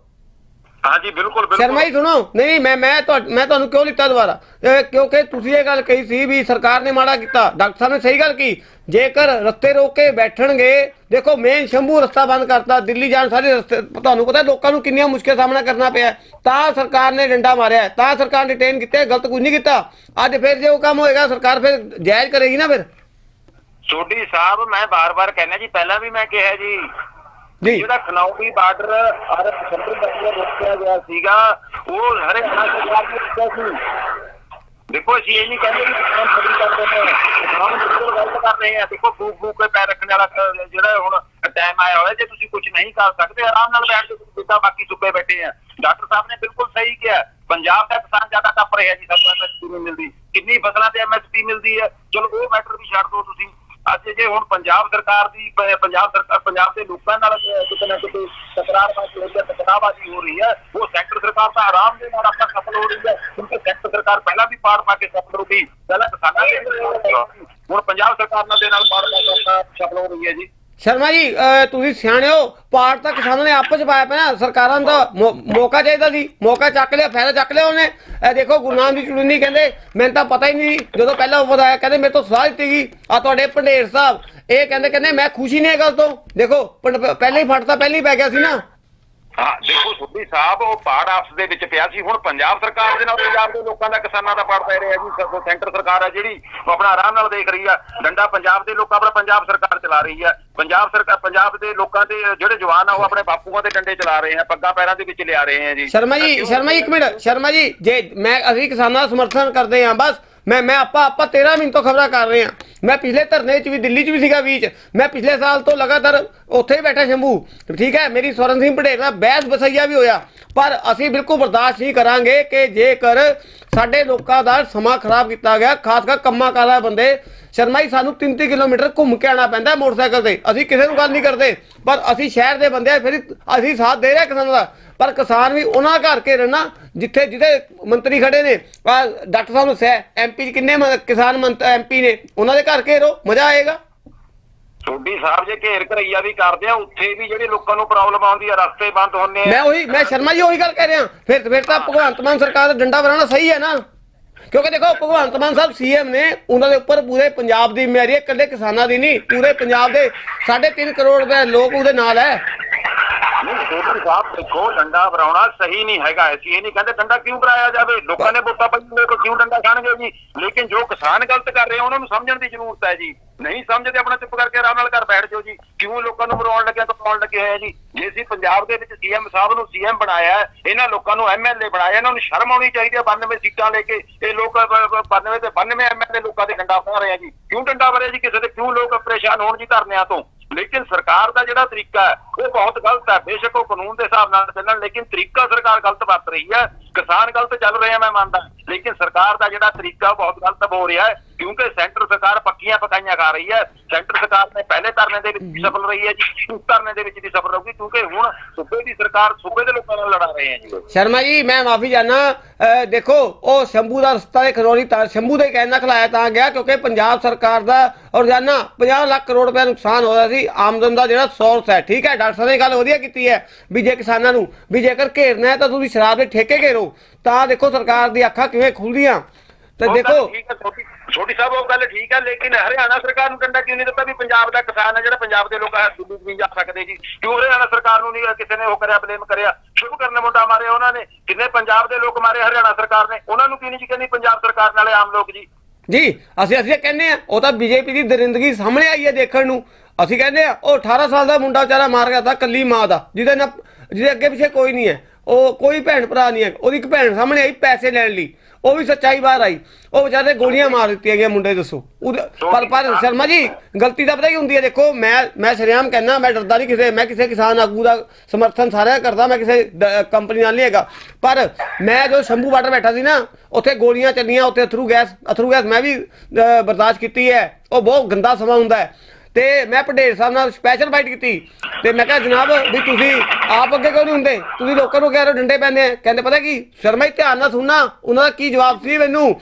ਹਾਂਜੀ ਬਿਲਕੁਲ ਸ਼ਰਮਾ ਜੀ ਸੁਣੋ। ਨਹੀਂ ਨਹੀਂ ਮੈਂ ਮੈਂ ਤੁਹਾ- ਮੈਂ ਤੁਹਾਨੂੰ ਕਿਉਂ ਲਿੱਤਾ ਦੁਬਾਰਾ? ਕਿਉਂਕਿ ਤੁਸੀਂ ਇਹ ਗੱਲ ਕਹੀ ਸੀ ਵੀ ਸਰਕਾਰ ਨੇ ਮਾੜਾ ਕੀਤਾ। ਡਾਕਟਰ ਸਾਹਿਬ ਨੇ ਸਹੀ ਗੱਲ ਕੀ ਜੇਕਰ ਰਸਤੇ ਰੋਕ ਕੇ ਬੈਠਣਗੇ ਦੇਖੋ ਮੇਨ ਸ਼ੰਭੂ ਰਸਤਾ ਬੰਦ ਕਰਤਾ। ਦਿੱਲੀ ਜਾਣ ਸਾਰੇ ਰਸਤੇ ਤੁਹਾਨੂੰ ਪਤਾ ਲੋਕਾਂ ਨੂੰ ਕਿੰਨੀਆਂ ਮੁਸ਼ਕਲ ਸਾਹਮਣਾ ਕਰਨਾ ਪਿਆ ਤਾਂ ਸਰਕਾਰ ਨੇ ਡੰਡਾ ਮਾਰਿਆ ਤਾਂ ਸਰਕਾਰ ਨੇ ਡਿਟੇਨ ਕੀਤੇ ਗਲਤ ਕੁਝ ਨਹੀਂ ਕੀਤਾ। ਅੱਜ ਫਿਰ ਜੇ ਉਹ ਕੰਮ ਹੋਏਗਾ ਸਰਕਾਰ ਫਿਰ ਜਾਇਜ਼ ਕਰੇਗੀ ਨਾ ਫਿਰ? ਸੋਢੀ ਸਾਹਿਬ ਮੈਂ ਬਾਰ-ਬਾਰ ਕਹਿੰਦਾ ਜੀ ਪਹਿਲਾਂ ਵੀ ਮੈਂ ਕਿਹਾ ਜੀ। ਜੀ ਜਿਹੜਾ ਖਨੌਰੀ ਬਾਰਡਰ ਅਰ ਸੰਦਰ ਬੰਦੇ ਰੋਕਿਆ ਗਿਆ ਸੀਗਾ ਉਹ ਹਰਿਆਣਾ ਸਰਕਾਰ ਨੇ ਕੀਤਾ ਸੀ। ਦੇਖੋ ਅਸੀਂ ਇਹ ਨਹੀਂ ਕਹਿੰਦੇ ਕਿ ਕਿਸਾਨ ਖੜੀ ਕਰਦੇ ਨੇ। ਕਿਸਾਨ ਬਿਲਕੁਲ ਗਲਤ ਕਰ ਰਹੇ ਆ। ਦੇਖੋ ਫੂਕ ਫੂਕ ਕੇ ਪੈਰ ਰੱਖਣ ਵਾਲਾ ਜਿਹੜਾ ਹੁਣ ਟਾਈਮ ਆਇਆ ਹੋਇਆ ਜੇ ਤੁਸੀਂ ਕੁਝ ਨਹੀਂ ਕਰ ਸਕਦੇ ਆਰਾਮ ਨਾਲ ਬੈਠ ਕੇ ਜਿੱਦਾਂ ਬਾਕੀ ਸੁੱਕੇ ਬੈਠੇ ਆ। ਡਾਕਟਰ ਸਾਹਿਬ ਨੇ ਬਿਲਕੁਲ ਸਹੀ ਕਿਹਾ। ਪੰਜਾਬ ਦਾ ਕਿਸਾਨ ਜ਼ਿਆਦਾ ਟੱਪ ਰਿਹਾ ਜੀ ਸਾਨੂੰ ਐਮਐਸਪੀ ਨਹੀਂ ਮਿਲਦੀ। ਕਿੰਨੀ ਫਸਲਾਂ ਤੇ ਐਮਐਸਪੀ ਮਿਲਦੀ ਹੈ। ਚਲੋ ਉਹ ਮੈਟਰ ਵੀ ਛੱਡ ਦਿਓ ਤੁਸੀਂ। ਅੱਜ ਜੇ ਹੁਣ ਪੰਜਾਬ ਸਰਕਾਰ ਦੀ, ਪੰਜਾਬ ਸਰਕਾਰ, ਪੰਜਾਬ ਦੇ ਲੋਕਾਂ ਨਾਲ ਕਿਤੇ ਨਾ ਕਿਤੇ ਤਕਰਾਰਬਾਜ਼ੀ ਹੋ ਰਹੀ ਹੈ ਤਕਰਾਰਬਾਜ਼ੀ ਹੋ ਰਹੀ ਹੈ, ਉਹ ਸੈਂਟਰ ਸਰਕਾਰ ਤਾਂ ਆਰਾਮ ਦੇ ਨਾਲ ਆਪਣਾ ਸਫਲ ਹੋ ਰਹੀ ਹੈ, ਕਿਉਂਕਿ ਸੈਂਟਰ ਸਰਕਾਰ ਪਹਿਲਾਂ ਵੀ ਪਾੜ ਪਾ ਕੇ ਸਫਲ ਹੋ ਗਈ, ਪਹਿਲਾਂ ਕਿਸਾਨਾਂ ਦੇ ਹੁਣ ਪੰਜਾਬ ਸਰਕਾਰ ਨਾਲ ਦੇ ਨਾਲ ਪਾੜ ਪਾ ਕੇ ਆਪਣਾ ਸਫਲ ਹੋ ਰਹੀ ਹੈ ਜੀ। ਸ਼ਰਮਾ ਜੀ, ਅਹ, ਤੁਸੀਂ ਸਿਆਣੇ ਹੋ ਪਾੜ ਤਾਂ ਕਿਸਾਨਾਂ ਨੇ ਆਪਸ ਚ ਪਾਇਆ ਪੈਣਾ ਸਰਕਾਰਾਂ ਨੂੰ ਤਾਂ ਮੌ- ਮੌਕਾ ਚਾਹੀਦਾ ਸੀ, ਮੌਕਾ ਚੱਕ ਲਿਆ, ਫਾਇਦਾ ਚੱਕ ਲਿਆ ਉਹਨੇ। ਇਹ ਦੇਖੋ ਗੁਰਨਾਮ ਦੀ ਚੁੜਨੀ ਕਹਿੰਦੇ, ਮੈਨੂੰ ਤਾਂ ਪਤਾ ਹੀ ਨਹੀਂ ਸੀ, ਜਦੋਂ ਪਹਿਲਾਂ ਉਹ ਆਇਆ ਕਹਿੰਦੇ ਮੇਰੇ ਤੋਂ ਸਲਾਹ ਦਿੱਤੀ ਗਈ ਆ ਤੁਹਾਡੇ ਪੰਡੇਰ ਸਾਹਿਬ, ਇਹ ਕਹਿੰਦੇ ਕਹਿੰਦੇ ਮੈਂ ਖੁਸ਼ੀ ਨਹੀਂ ਇਹ ਗੱਲ ਤੋਂ। ਦੇਖੋ ਪੰਡ- ਪਹਿਲਾਂ ਹੀ ਫਟ ਤਾਂ ਪਹਿਲਾਂ ਹੀ ਪੈ ਗਿਆ ਸੀ ਨਾ। ਹਾਂ ਦੇਖੋ ਸੁੱਧੀ ਸਾਹਿਬ ਉਹ ਪਾੜ ਆਪਸ ਦੇ ਵਿੱਚ ਪਿਆ ਸੀ। ਹੁਣ ਪੰਜਾਬ ਸਰਕਾਰ ਦੇ ਨਾਲ ਪੰਜਾਬ ਦੇ ਲੋਕਾਂ ਦਾ ਕਿਸਾਨਾਂ ਦਾ ਪਾੜ ਪੈ ਰਿਹਾ ਜੀ। ਸੈਂਟਰ ਸਰਕਾਰ ਹੈ ਜਿਹੜੀ ਉਹ ਆਪਣਾ ਆਰਾਮ ਨਾਲ ਦੇਖ ਰਹੀ ਆ। ਡੰਡਾ ਪੰਜਾਬ ਦੇ ਲੋਕਾਂ ਆਪਣਾ ਪੰਜਾਬ ਸਰਕਾਰ ਚਲਾ ਰਹੀ ਆ। ਪੰਜਾਬ ਸਰਕਾਰ ਪੰਜਾਬ ਦੇ ਲੋਕਾਂ ਦੇ ਜਿਹੜੇ ਜਵਾਨ ਆ ਉਹ ਆਪਣੇ ਬਾਪੂਆਂ ਦੇ ਡੰਡੇ ਚਲਾ ਰਹੇ ਆ ਪੱਗਾਂ ਪੈਰਾਂ ਦੇ ਵਿੱਚ ਲਿਆ ਰਹੇ ਆ ਜੀ। ਸ਼ਰਮਾ ਜੀ ਸ਼ਰਮਾ ਜੀ ਇੱਕ ਮਿੰਟ। ਸ਼ਰਮਾ ਜੀ ਜੇ ਮੈਂ ਅਸੀਂ ਕਿਸਾਨਾਂ ਦਾ ਸਮਰਥਨ ਕਰਦੇ ਹਾਂ ਬਸ ਮੈਂ ਮੈਂ ਆਪਾਂ ਆਪਾਂ 13 ਮਹੀਨੇ ਤੋਂ ਖਬਰਾਂ ਕਰ ਰਹੇ ਹਾਂ। ਮੈਂ ਪਿਛਲੇ ਧਰਨੇ 'ਚ ਵੀ, ਦਿੱਲੀ 'ਚ ਵੀ ਸੀਗਾ ਵੀਚ ਮੈਂ ਪਿਛਲੇ ਸਾਲ ਤੋਂ ਲਗਾਤਾਰ ਉੱਥੇ ਹੀ ਬੈਠਾ ਸ਼ੰਭੂ। ਠੀਕ ਹੈ, ਮੇਰੀ ਸਵਰਨ ਸਿੰਘ ਪਟੇਲ ਨਾਲ ਬਹਿਸ ਬਸਈਆ ਵੀ ਹੋਇਆ। ਪਰ ਅਸੀਂ ਬਿਲਕੁਲ ਬਰਦਾਸ਼ਤ ਨਹੀਂ ਕਰਾਂਗੇ ਕਿ ਜੇਕਰ ਸਾਡੇ ਲੋਕਾਂ ਦਾ ਸਮਾਂ ਖਰਾਬ ਕੀਤਾ ਗਿਆ, ਖਾਸ ਕਰ ਕੰਮਾਂ ਕਾਰਾਂ ਬੰਦੇ ਸ਼ਰਮਾ ਜੀ ਸਾਨੂੰ 3-3 ਕਿਲੋਮੀਟਰ ਘੁੰਮ ਕੇ ਆਣਾ ਪੈਂਦਾ ਮੋਟਰਸਾਈਕਲ ਤੇ। ਅਸੀਂ ਕਿਸੇ ਨੂੰ ਗੱਲ ਨਹੀਂ ਕਰਦੇ ਪਰ ਅਸੀਂ ਸ਼ਹਿਰ ਦੇ ਬੰਦੇ ਆ ਫਿਰ ਅਸੀਂ ਸਾਥ ਦੇ ਰਹੇ ਕਿਸਾਨਾਂ ਦਾ। ਪਰ ਕਿਸਾਨ ਵੀ ਉਹਨਾਂ ਘਰ ਕੇ ਰਹਿਣਾ ਜਿੱਥੇ ਜਿਹਦੇ ਮੰਤਰੀ ਖੜੇ ਨੇ ਡਾਕਟਰ ਸਾਹਿਬ ਨੂੰ ਸਹਿ ਐਮਪੀ ਕਿੰਨੇ ਕਿਸਾਨ ਮੰਤ ਐਮਪੀ ਨੇ ਉਹਨਾਂ ਦੇ ਘਰ ਘੇਰੋ ਮਜ਼ਾ ਆਏਗਾ। ਸੋਢੀ ਸਾਹਿਬ ਜੇ ਘੇਰ ਘਰਈਆ ਵੀ ਕਰਦੇ ਆ ਉੱਥੇ ਵੀ ਜਿਹੜੇ ਲੋਕਾਂ ਨੂੰ ਪ੍ਰੋਬਲਮ ਆਉਂਦੀ ਆ ਰਸਤੇ ਬੰਦ ਹੁੰਦੇ ਮੈਂ ਉਹੀ ਮੈਂ ਸ਼ਰਮਾ ਜੀ ਉਹੀ ਗੱਲ ਕਹਿ ਰਿਹਾ ਫਿਰ ਫਿਰ ਤਾਂ ਭਗਵੰਤ ਮਾਨ ਸਰਕਾਰ ਦਾ ਡੰਡਾ ਬਣਾਉਣਾ ਸਹੀ ਹੈ ਨਾ। ਕਿਉਂਕਿ ਦੇਖੋ, ਭਗਵੰਤ ਮਾਨ ਸਾਹਿਬ ਸੀਐਮ ਨੇ ਉਹਨਾਂ ਦੇ ਉੱਪਰ ਪੂਰੇ ਪੰਜਾਬ ਦੀ ਜ਼ਿੰਮੇਵਾਰੀ ਹੈ, ਇਕੱਲੇ ਕਿਸਾਨਾਂ ਦੀ ਨਹੀਂ, ਪੂਰੇ ਪੰਜਾਬ ਦੇ 3.5 ਕਰੋੜ ਰੁਪਏ ਲੋਕ ਉਹਦੇ ਨਾਲ ਹੈ। ਨਹੀਂ ਸਾਹਿਬ ਦੇਖੋ ਡੰਡਾ ਭਰਾਉਣਾ ਸਹੀ ਨਹੀਂ ਹੈਗਾ। ਅਸੀਂ ਇਹ ਨਹੀਂ ਕਹਿੰਦੇ ਡੰਡਾ ਕਿਉਂ ਭਰਾਇਆ ਜਾਵੇ? ਲੋਕਾਂ ਨੇ ਵੋਟਾਂ ਪਾਈਆਂ ਕੋ ਕਿਉਂ ਡੰਡਾ ਖਾਣਗੇ ਜੀ? ਲੇਕਿਨ ਜੋ ਕਿਸਾਨ ਗਲਤ ਕਰ ਰਹੇ ਉਹਨਾਂ ਨੂੰ ਸਮਝਣ ਦੀ ਜ਼ਰੂਰਤ ਹੈ ਜੀ। ਨਹੀਂ ਸਮਝਦੇ ਆਪਣਾ ਚੁੱਪ ਕਰਕੇ ਆਰਾਮ ਨਾਲ ਘਰ ਬੈਠ ਜਾਓ ਜੀ। ਕਿਉਂ ਲੋਕਾਂ ਨੂੰ ਮਰਵਾਉਣ ਲੱਗਿਆ ਤਾਂ ਪਾਉਣ ਲੱਗੇ ਹੋਇਆ ਜੀ? ਜੇ ਅਸੀਂ ਪੰਜਾਬ ਦੇ ਵਿੱਚ ਸੀਐਮ ਸਾਹਿਬ ਨੂੰ ਸੀਐਮ ਬਣਾਇਆ ਇਹਨਾਂ ਲੋਕਾਂ ਨੂੰ ਐਮਐਲਏ ਬਣਾਇਆ ਇਹਨਾਂ ਨੂੰ ਸ਼ਰਮ ਆਉਣੀ ਚਾਹੀਦੀ ਹੈ 92 ਸੀਟਾਂ ਲੈ ਕੇ। ਇਹ ਲੋਕ ਅਹ, ਅਹ, 92 ਤੇ 92 ਐਮਐਲਏ ਲੋਕਾਂ ਦੇ ਡੰਡਾ ਫਾ ਰਹੇ ਆ ਜੀ। ਕਿਉਂ ਡੰਡਾ ਭਰਿਆ ਜੀ? ਕਿਸੇ ਦੇ ਕਿਉਂ ਲੋਕ ਪਰੇਸ਼ਾਨ ਹੋਣ ਜੀ ਧਰਨਿਆਂ ਤੋਂ? ਲੇਕਿਨ ਸਰਕਾਰ ਦਾ ਜਿਹੜਾ ਤਰੀਕਾ ਹੈ, ਉਹ ਬਹੁਤ ਗਲਤ ਹੈ। ਬੇਸ਼ੱਕ ਉਹ ਕਾਨੂੰਨ ਦੇ ਹਿਸਾਬ ਨਾਲ ਚੱਲਣ, ਲੇਕਿਨ ਤਰੀਕਾ ਸਰਕਾਰ ਗਲਤ ਵਰਤ ਰਹੀ ਹੈ। ਕਿਸਾਨ ਗਲਤ ਚੱਲ ਰਹੇ ਆ ਮੈਂ ਮੰਨਦਾ। ਲੇਕਿਨ ਸਰਕਾਰ ਦਾ ਜਿਹੜਾ ਤਰੀਕਾ, ਉਹ ਬਹੁਤ ਗਲਤ ਹੋ ਰਿਹਾ ਹੈ, ਕਿਉਂਕਿ ਸੈਂਟਰ ਸਰਕਾਰ ਪੱਕੀਆਂ ਪਕਾਈਆਂ ਖਾ ਰਹੀ ਹੈ। ਸੈਂਟਰ ਸਰਕਾਰ ਨੇ ਪਹਿਲੇ ਧਰਨੇ ਦੇ ਵਿੱਚ ਵੀ ਸਫਲ ਰਹੀ ਹੈ ਜੀ ਧਰਨੇ ਦੇ ਵਿੱਚ ਵੀ ਸਫਲ ਰਹੂਗੀ, ਕਿਉਂਕਿ ਹੁਣ ਸੂਬੇ ਦੀ ਸਰਕਾਰ ਸੂਬੇ ਦੇ ਲੋਕਾਂ ਨਾਲ ਲੜਾ ਰਹੇ ਹੈ ਜੀ। ਸ਼ਰਮਾ ਜੀ, ਮੈਂ ਮਾਫੀ ਚਾਹਨਾ ਅਹ ਦੇਖੋ, ਉਹ ਸ਼ੰਭੂ ਦਾ ਰਸਤਾ ਦੇ ਖਨੌਰੀ ਤਾਂ ਸ਼ੰਭੂ ਦੇ ਕਹਿਣਾ ਨਾਲ ਖਲਾਇਆ ਤਾਂ ਗਿਆ, ਕਿਉਂਕਿ ਪੰਜਾਬ ਸਰਕਾਰ ਦਾ ਰੋਜ਼ਾਨਾ 50 ਲੱਖ ਕਰੋੜ ਰੁਪਏ ਨੁਕਸਾਨ ਹੋ ਰਿਹਾ ਸੀ। ਆਮਦਨ ਦਾ ਜਿਹੜਾ ਸੋਰਸ ਹੈ ਠੀਕ ਹੈ? ਡਾਕਟਰ ਸਾਹਿਬ ਨੇ ਗੱਲ ਵਧੀਆ ਕੀਤੀ ਹੈ ਵੀ ਜੇ ਕਿਸਾਨਾਂ ਨੂੰ ਵੀ ਜੇਕਰ ਘੇਰਨਾ ਹੈ ਤਾਂ ਤੁਸੀਂ ਸ਼ਰਾਬ ਦੇ ਠੇਕੇ ਘੇਰੋ। ਤਾਂ ਦੇਖੋ ਸਰਕਾਰ ਦੀ ਅੱਖਾਂ ਕਿਵੇਂ ਖੁੱਲਦੀਆਂ। ਤੇ ਦੇਖੋ ਛੋਟੀ ਸਾਹਿਬ ਉਹ ਗੱਲ ਠੀਕ ਹੈ ਲੇਕਿਨ ਹਰਿਆਣਾ ਸਰਕਾਰ ਨੂੰ ਡੰਡਾ ਕਿਉਂ ਨਹੀਂ ਦਿੱਤਾ ਵੀ ਪੰਜਾਬ ਦਾ ਕਿਸਾਨ ਹੈ ਜਿਹੜਾ ਪੰਜਾਬ ਦੇ ਲੋਕ ਦਿੱਲੀ ਨਹੀਂ ਜਾ ਸਕਦੇ ਜੀ? ਕਿਉਂ ਹਰਿਆਣਾ ਸਰਕਾਰ ਨੂੰ ਨਹੀਂ ਕਿਸੇ ਨੇ ਉਹ ਕਰਿਆ ਬਲੇਮ ਕਰਿਆ? ਸ਼ੁਭ ਕਰਨ ਮੁੰਡਾ ਮਾਰਿਆ ਉਹਨਾਂ ਨੇ। ਕਿੰਨੇ ਪੰਜਾਬ ਦੇ ਲੋਕ ਮਾਰੇ ਹਰਿਆਣਾ ਸਰਕਾਰ ਨੇ? ਉਹਨਾਂ ਨੂੰ ਕਿਉਂ ਨਹੀਂ ਜੀ ਕਹਿੰਦੀ ਪੰਜਾਬ ਸਰਕਾਰ ਨਾਲੇ ਆਮ ਲੋਕ ਜੀ? ਜੀ ਅਸੀਂ ਅਸੀਂ ਕਹਿੰਦੇ ਆ ਉਹ ਤਾਂ ਬੀਜੇਪੀ ਦੀ ਦਰਿੰਦਗੀ ਸਾਹਮਣੇ ਆਈ ਹੈ ਦੇਖਣ ਨੂੰ। ਅਸੀਂ ਕਹਿੰਦੇ ਆ, ਉਹ 18 ਸਾਲ ਦਾ ਮੁੰਡਾ ਵਿਚਾਰਾ ਮਾਰ ਗਿਆ ਤਾਂ ਕੱਲੀ ਮਾਂ ਦਾ, ਜਿਹਦੇ ਨਾਲ ਜਿਹਦੇ ਅੱਗੇ ਪਿੱਛੇ ਕੋਈ ਨਹੀਂ ਹੈ। ਉਹ ਕੋਈ ਭੈਣ ਭਰਾ ਨਹੀਂ ਹੈ। ਉਹਦੀ ਇੱਕ ਭੈਣ ਸਾਹਮਣੇ ਆਈ ਪੈਸੇ ਲੈਣ ਲਈ। ਉਹ ਵੀ ਸੱਚਾਈ ਬਾਹਰ ਆਈ। ਉਹ ਵਿਚਾਰੇ ਗੋਲੀਆਂ ਮਾਰ ਦਿੱਤੀਆਂ ਗਈਆਂ ਮੁੰਡੇ ਦੱਸੋ। ਉਹਦੇ- ਪਰ ਪਰ ਸ਼ਰਮਾ ਜੀ, ਗਲਤੀ ਤਾਂ ਪਤਾ ਹੀ ਹੁੰਦੀ ਹੈ? ਦੇਖੋ, ਮੈਂ ਮੈਂ ਸ਼ਰਿਆਮ ਕਹਿੰਦਾ, ਮੈਂ ਡਰਦਾ ਨਹੀਂ ਕਿਸੇ ਮੈਂ ਕਿਸੇ ਕਿਸਾਨ ਆਗੂ ਦਾ ਸਮਰਥਨ ਸਾਰਿਆਂ ਦਾ ਕਰਦਾ, ਮੈਂ ਕਿਸੇ ਕੰਪਨੀ ਨਾਲ ਨਹੀਂ ਹੈਗਾ। ਪਰ ਮੈਂ ਜੋ ਸ਼ੰਭੂ ਬਾਰਡਰ ਬੈਠਾ ਸੀ ਨਾ, ਉੱਥੇ ਗੋਲੀਆਂ ਚੱਲੀਆਂ, ਉੱਥੇ ਅਥਰੂ ਗੈਸ ਅਥਰੂ ਗੈਸ ਮੈਂ ਵੀ ਬਰਦਾਸ਼ਤ ਕੀਤੀ ਹੈ। ਉਹ ਬਹੁਤ ਗੰਦਾ ਸਮਾਂ ਹੁੰਦਾ ਹੈ। ਤੇ ਮੈਂ ਪਟੇਲ ਸਾਹਿਬ ਨਾਲ ਸਪੈਸ਼ਲ ਫਾਈਟ ਕੀਤੀ। ਤੇ ਮੈਂ ਕਿਹਾ, ਜਨਾਬ, ਵੀ ਤੁਸੀਂ ਆਪ ਅੱਗੇ ਕਿਉਂ ਨਹੀਂ ਹੁੰਦੇ? ਤੁਸੀਂ ਲੋਕਾਂ ਨੂੰ ਕਹਿ ਰਹੇ ਡੰਡੇ ਪੈਂਦੇ ਆ। ਕਹਿੰਦੇ, ਪਤਾ ਕੀ? ਸ਼ਰਮਾ ਜੀ, ਧਿਆਨ ਨਾਲ ਸੁਣਨਾ। ਉਹਨਾਂ ਦਾ ਕੀ ਜਵਾਬ ਸੀ ਮੈਨੂੰ?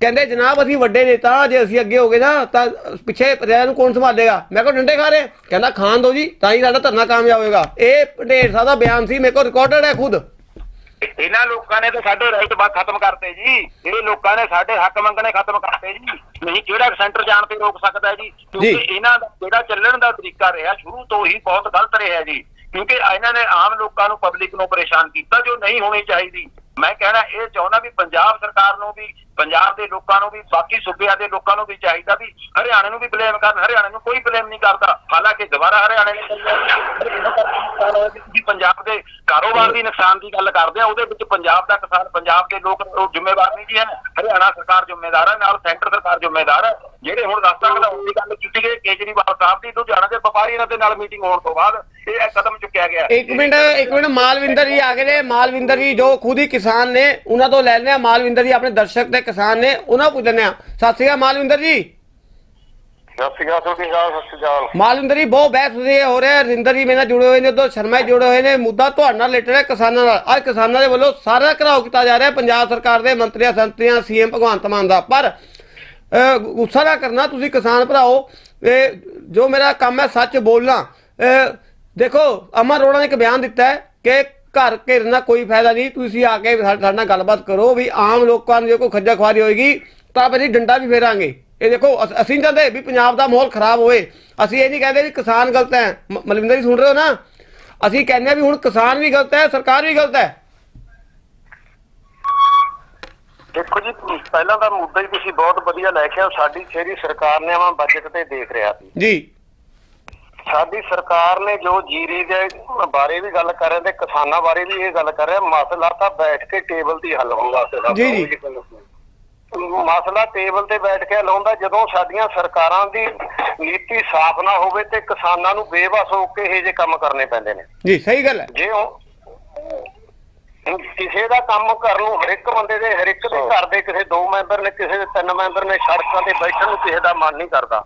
ਕਹਿੰਦੇ, ਜਨਾਬ, ਅਸੀਂ ਵੱਡੇ ਨੇਤਾ ਜੇ ਅਸੀਂ ਅੱਗੇ ਹੋ ਗਏ ਨਾ, ਤਾਂ ਪਿੱਛੇ ਰਿਆਂ ਨੂੰ ਕੌਣ ਸੰਭਾਲੇਗਾ? ਮੈਂ ਕਿਹਾ, ਡੰਡੇ ਖਾ ਰਹੇ ਕਹਿੰਦਾ, ਖਾਣ ਦੋ ਜੀ, ਤਾਂ ਹੀ ਸਾਡਾ ਧਰਨਾ ਕਾਮਯਾਬ ਹੋਏਗਾ। ਇਹ ਪਟੇਲ ਸਾਹਿਬ ਦਾ ਬਿਆਨ ਸੀ, ਮੇਰੇ ਕੋਲ ਰਿਕਾਰਡਡ ਹੈ ਖੁਦ। ਇਹਨਾਂ ਲੋਕਾਂ ਨੇ ਤਾਂ ਸਾਡੇ ਰਾਈਟ ਬਾ ਖਤਮ ਕਰਤੇ ਜੀ। ਇਹ ਲੋਕਾਂ ਨੇ ਸਾਡੇ ਹੱਕ ਮੰਗਣੇ ਖਤਮ ਕਰਤੇ ਜੀ। ਨਹੀਂ ਕਿਹੜਾ ਸੈਂਟਰ ਜਾਣ ਤੇ ਰੋਕ ਸਕਦਾ ਜੀ ਕਿਉਂਕਿ। ਇਹਨਾਂ ਦਾ ਜਿਹੜਾ ਚੱਲਣ ਦਾ ਤਰੀਕਾ ਰਿਹਾ ਸ਼ੁਰੂ ਤੋਂ ਹੀ ਬਹੁਤ ਗਲਤ ਰਿਹਾ ਜੀ ਕਿਉਂਕਿ ਇਹਨਾਂ ਨੇ ਆਮ ਲੋਕਾਂ ਨੂੰ ਪਬਲਿਕ ਨੂੰ ਪਰੇਸ਼ਾਨ ਕੀਤਾ ਜੋ ਨਹੀਂ ਹੋਣੀ ਚਾਹੀਦੀ ਮੈਂ ਕਹਿਣਾ ਇਹ ਚਾਹੁੰਦਾ ਵੀ ਪੰਜਾਬ ਸਰਕਾਰ ਨੂੰ ਵੀ, ਪੰਜਾਬ ਦੇ ਲੋਕਾਂ ਨੂੰ ਵੀ, ਬਾਕੀ ਸੂਬਿਆਂ ਦੇ ਲੋਕਾਂ ਨੂੰ ਵੀ ਚਾਹੀਦਾ ਵੀ ਹਰਿਆਣੇ ਨੂੰ ਵੀ ਬਲੇਮ ਕਰਨ। ਹਰਿਆਣੇ ਨੂੰ ਕੋਈ ਬਲੇਮ ਨਹੀਂ ਕਰਦਾ। ਹਾਲਾਂਕਿ ਦੁਬਾਰਾ ਹਰਿਆਣੇ ਨੇ ਵੀ ਪੰਜਾਬ ਦੇ ਕਾਰੋਬਾਰ ਦੀ ਨੁਕਸਾਨ ਦੀ ਗੱਲ ਕਰਦੇ ਆ, ਉਹਦੇ ਵਿੱਚ ਪੰਜਾਬ ਦਾ ਕਿਸਾਨ, ਪੰਜਾਬ ਦੇ ਲੋਕ ਉਹ ਜ਼ਿੰਮੇਵਾਰ ਨਹੀਂ ਜੀ ਹਨ। ਹਰਿਆਣਾ ਸਰਕਾਰ ਜ਼ਿੰਮੇਦਾਰ ਹੈ, ਨਾਲ ਸੈਂਟਰ ਸਰਕਾਰ ਜ਼ਿੰਮੇਦਾਰ ਹੈ। ਜਿਹੜੇ ਹੁਣ ਰਸਤਾ ਘਟਾਉਣ ਦੀ ਗੱਲ ਕੀਤੀ ਗਈ, ਕੇਜਰੀਵਾਲ ਸਾਹਿਬ ਦੀ, ਲੁਧਿਆਣਾ ਦੇ ਵਪਾਰੀ ਇਹਨਾਂ ਦੇ ਨਾਲ ਮੀਟਿੰਗ ਹੋਣ ਤੋਂ ਬਾਅਦ ਇਹ ਕਦਮ ਚੁੱਕਿਆ ਗਿਆ। ਇੱਕ ਮਿੰਟ ਇੱਕ ਮਿੰਟ, ਮਾਲਵਿੰਦਰ ਜੀ ਆ ਗਏ ਨੇ। ਮਾਲਵਿੰਦਰ ਜੀ, ਜੋ ਖੁਦ ਹੀ ਕਿਸਾਨ ਨੇ ਉਹਨਾਂ ਤੋਂ ਲੈ ਲੈਣੇ ਆ ਮਾਲਵਿੰਦਰ ਜੀ ਆਪਣੇ ਦਰਸ਼ਕ ਤੇ ਕਿਸਾਨ ਨੇ ਉਹਨਾਂ ਨੂੰ ਪੁੱਛ ਲੈਂਦੇ ਆ ਸਤਿ ਸ਼੍ਰੀ ਅਕਾਲ ਮਾਲਵਿੰਦਰ ਜੀ। ਸਤਿ ਸ਼੍ਰੀ ਅਕਾਲ ਸਤਿ ਸ਼੍ਰੀ ਅਕਾਲ ਮਾਲਵਿੰਦਰ ਜੀ ਬਹੁਤ ਬਹਿਸ ਹੋ ਰਿਹਾ ਰਜਿੰਦਰ ਜੀ ਮੇਰੇ ਨਾਲ ਜੁੜੇ ਹੋਏ ਨੇ ਉਦੋਂ ਸ਼ਰਮਾ ਜੁੜੇ ਹੋਏ ਨੇ। ਮੁੱਦਾ ਤੁਹਾਡੇ ਨਾਲ ਰਿਲੇਟਡ ਹੈ ਕਿਸਾਨਾਂ ਨਾਲ। ਅੱਜ ਕਿਸਾਨਾਂ ਦੇ ਵੱਲੋਂ ਸਾਰਾ ਘਰਾਓ ਕੀਤਾ ਜਾ ਰਿਹਾ ਪੰਜਾਬ ਸਰਕਾਰ ਦੇ ਮੰਤਰੀਆਂ ਸੰਤਰੀਆਂ ਸੀਐਮ ਭਗਵੰਤ ਮਾਨ ਦਾ। ਪਰ ਗੁੱਸਾ ਨਾ ਕਰਨਾ ਤੁਸੀਂ ਕਿਸਾਨ ਭਰਾਓ। ਇਹ ਜੋ ਮੇਰਾ ਕੰਮ ਹੈ ਸੱਚ ਬੋਲਣਾ। ਦੇਖੋ ਅਮਰ ਅਰੋੜਾ ਨੇ ਇੱਕ ਬਿਆਨ ਦਿੱਤਾ ਹੈ ਕਿ ਘਰ ਘੇਰਨ ਦਾ ਕੋਈ ਫਾਇਦਾ ਨਹੀਂ। ਤੁਸੀਂ ਆ ਕੇ ਸਾਡੇ ਨਾਲ ਗੱਲਬਾਤ ਕਰੋ ਵੀ ਆਮ ਲੋਕਾਂ ਨੂੰ ਜੇ ਕੋਈ ਖੱਜਾ ਖੁਆਰੀ ਹੋਏਗੀ ਤਾਂ ਅਸੀਂ ਡੰਡਾ ਵੀ ਫੇਰਾਂਗੇ। ਇਹ ਦੇਖੋ ਅਸ- ਚਾਹੁੰਦੇ ਵੀ ਪੰਜਾਬ ਦਾ ਮਾਹੌਲ ਖਰਾਬ ਹੋਏ ਅਸੀਂ ਇਹ ਨਹੀਂ ਕਹਿੰਦੇ ਵੀ ਕਿਸਾਨ ਗਲਤ ਹੈ। ਮਲਵਿੰਦਰ ਜੀ ਸੁਣ ਰਹੇ ਹੋ ਨਾ? ਅਸੀਂ ਕਹਿੰਦੇ ਵੀ ਹੁਣ ਕਿਸਾਨ ਵੀ ਗਲਤ ਹੈ ਸਰਕਾਰ ਵੀ ਗਲਤ ਹੈ। ਦੇਖੋ ਜੀ ਪਹਿਲਾਂ ਤਾਂ ਮੁੱਦਾ ਹੀ ਤੁਸੀਂ ਬਹੁਤ ਵਧੀਆ ਲੈ ਕੇ ਆਏ ਸਾਡੀ ਸ਼ਹਿਰੀ ਸਰਕਾਰ ਨੇ ਆਵਾਂ ਬਜਟ ਤੇ ਦੇਖ ਰਿਹਾ ਸੀ। ਜੀ। ਸਾਡੀ ਸਰਕਾਰ ਨੇ ਜੋ ਜੀਰੀ ਦੇ ਬਾਰੇ ਵੀ ਗੱਲ ਕਰ ਰਹੇ ਤੇ ਕਿਸਾਨਾਂ ਬਾਰੇ ਵੀ ਇਹ ਗੱਲ ਕਰ ਰਿਹਾ ਮਸਲਾ ਤਾਂ ਬੈਠ ਕੇ ਟੇਬਲ ਤੇ ਹੱਲ ਹੁੰਦਾ ਜੀ, ਜੀ। ਮਸਲਾ ਟੇਬਲ ਤੇ ਬੈਠ ਕੇ ਹੱਲ ਹੁੰਦਾ ਜਦੋਂ ਸਾਡੀਆਂ ਸਰਕਾਰਾਂ ਦੀ ਨੀਤੀ ਸਾਫ਼ ਨਾ ਹੋਵੇ ਤੇ ਕਿਸਾਨਾਂ ਨੂੰ ਬੇਵਸ ਹੋ ਕੇ ਇਹ ਜੇ ਕੰਮ ਕਰਨੇ ਪੈਂਦੇ ਨੇ। ਜੀ ਸਹੀ ਗੱਲ ਹੈ। ਜੇ ਕਿਸੇ ਦਾ ਕੰਮ ਕਰਨ ਨੂੰ ਹਰ ਇੱਕ ਬੰਦੇ ਦੇ ਹਰ ਇੱਕ ਦੇ ਘਰ ਦੇ ਕਿਸੇ ਦੋ ਮੈਂਬਰ ਨੇ ਕਿਸੇ ਦੇ ਤਿੰਨ ਮੈਂਬਰ ਨੇ ਸੜਕਾਂ ਤੇ ਬੈਠਣ ਨੂੰ ਕਿਸੇ ਦਾ ਮਨ ਨਹੀਂ ਕਰਦਾ।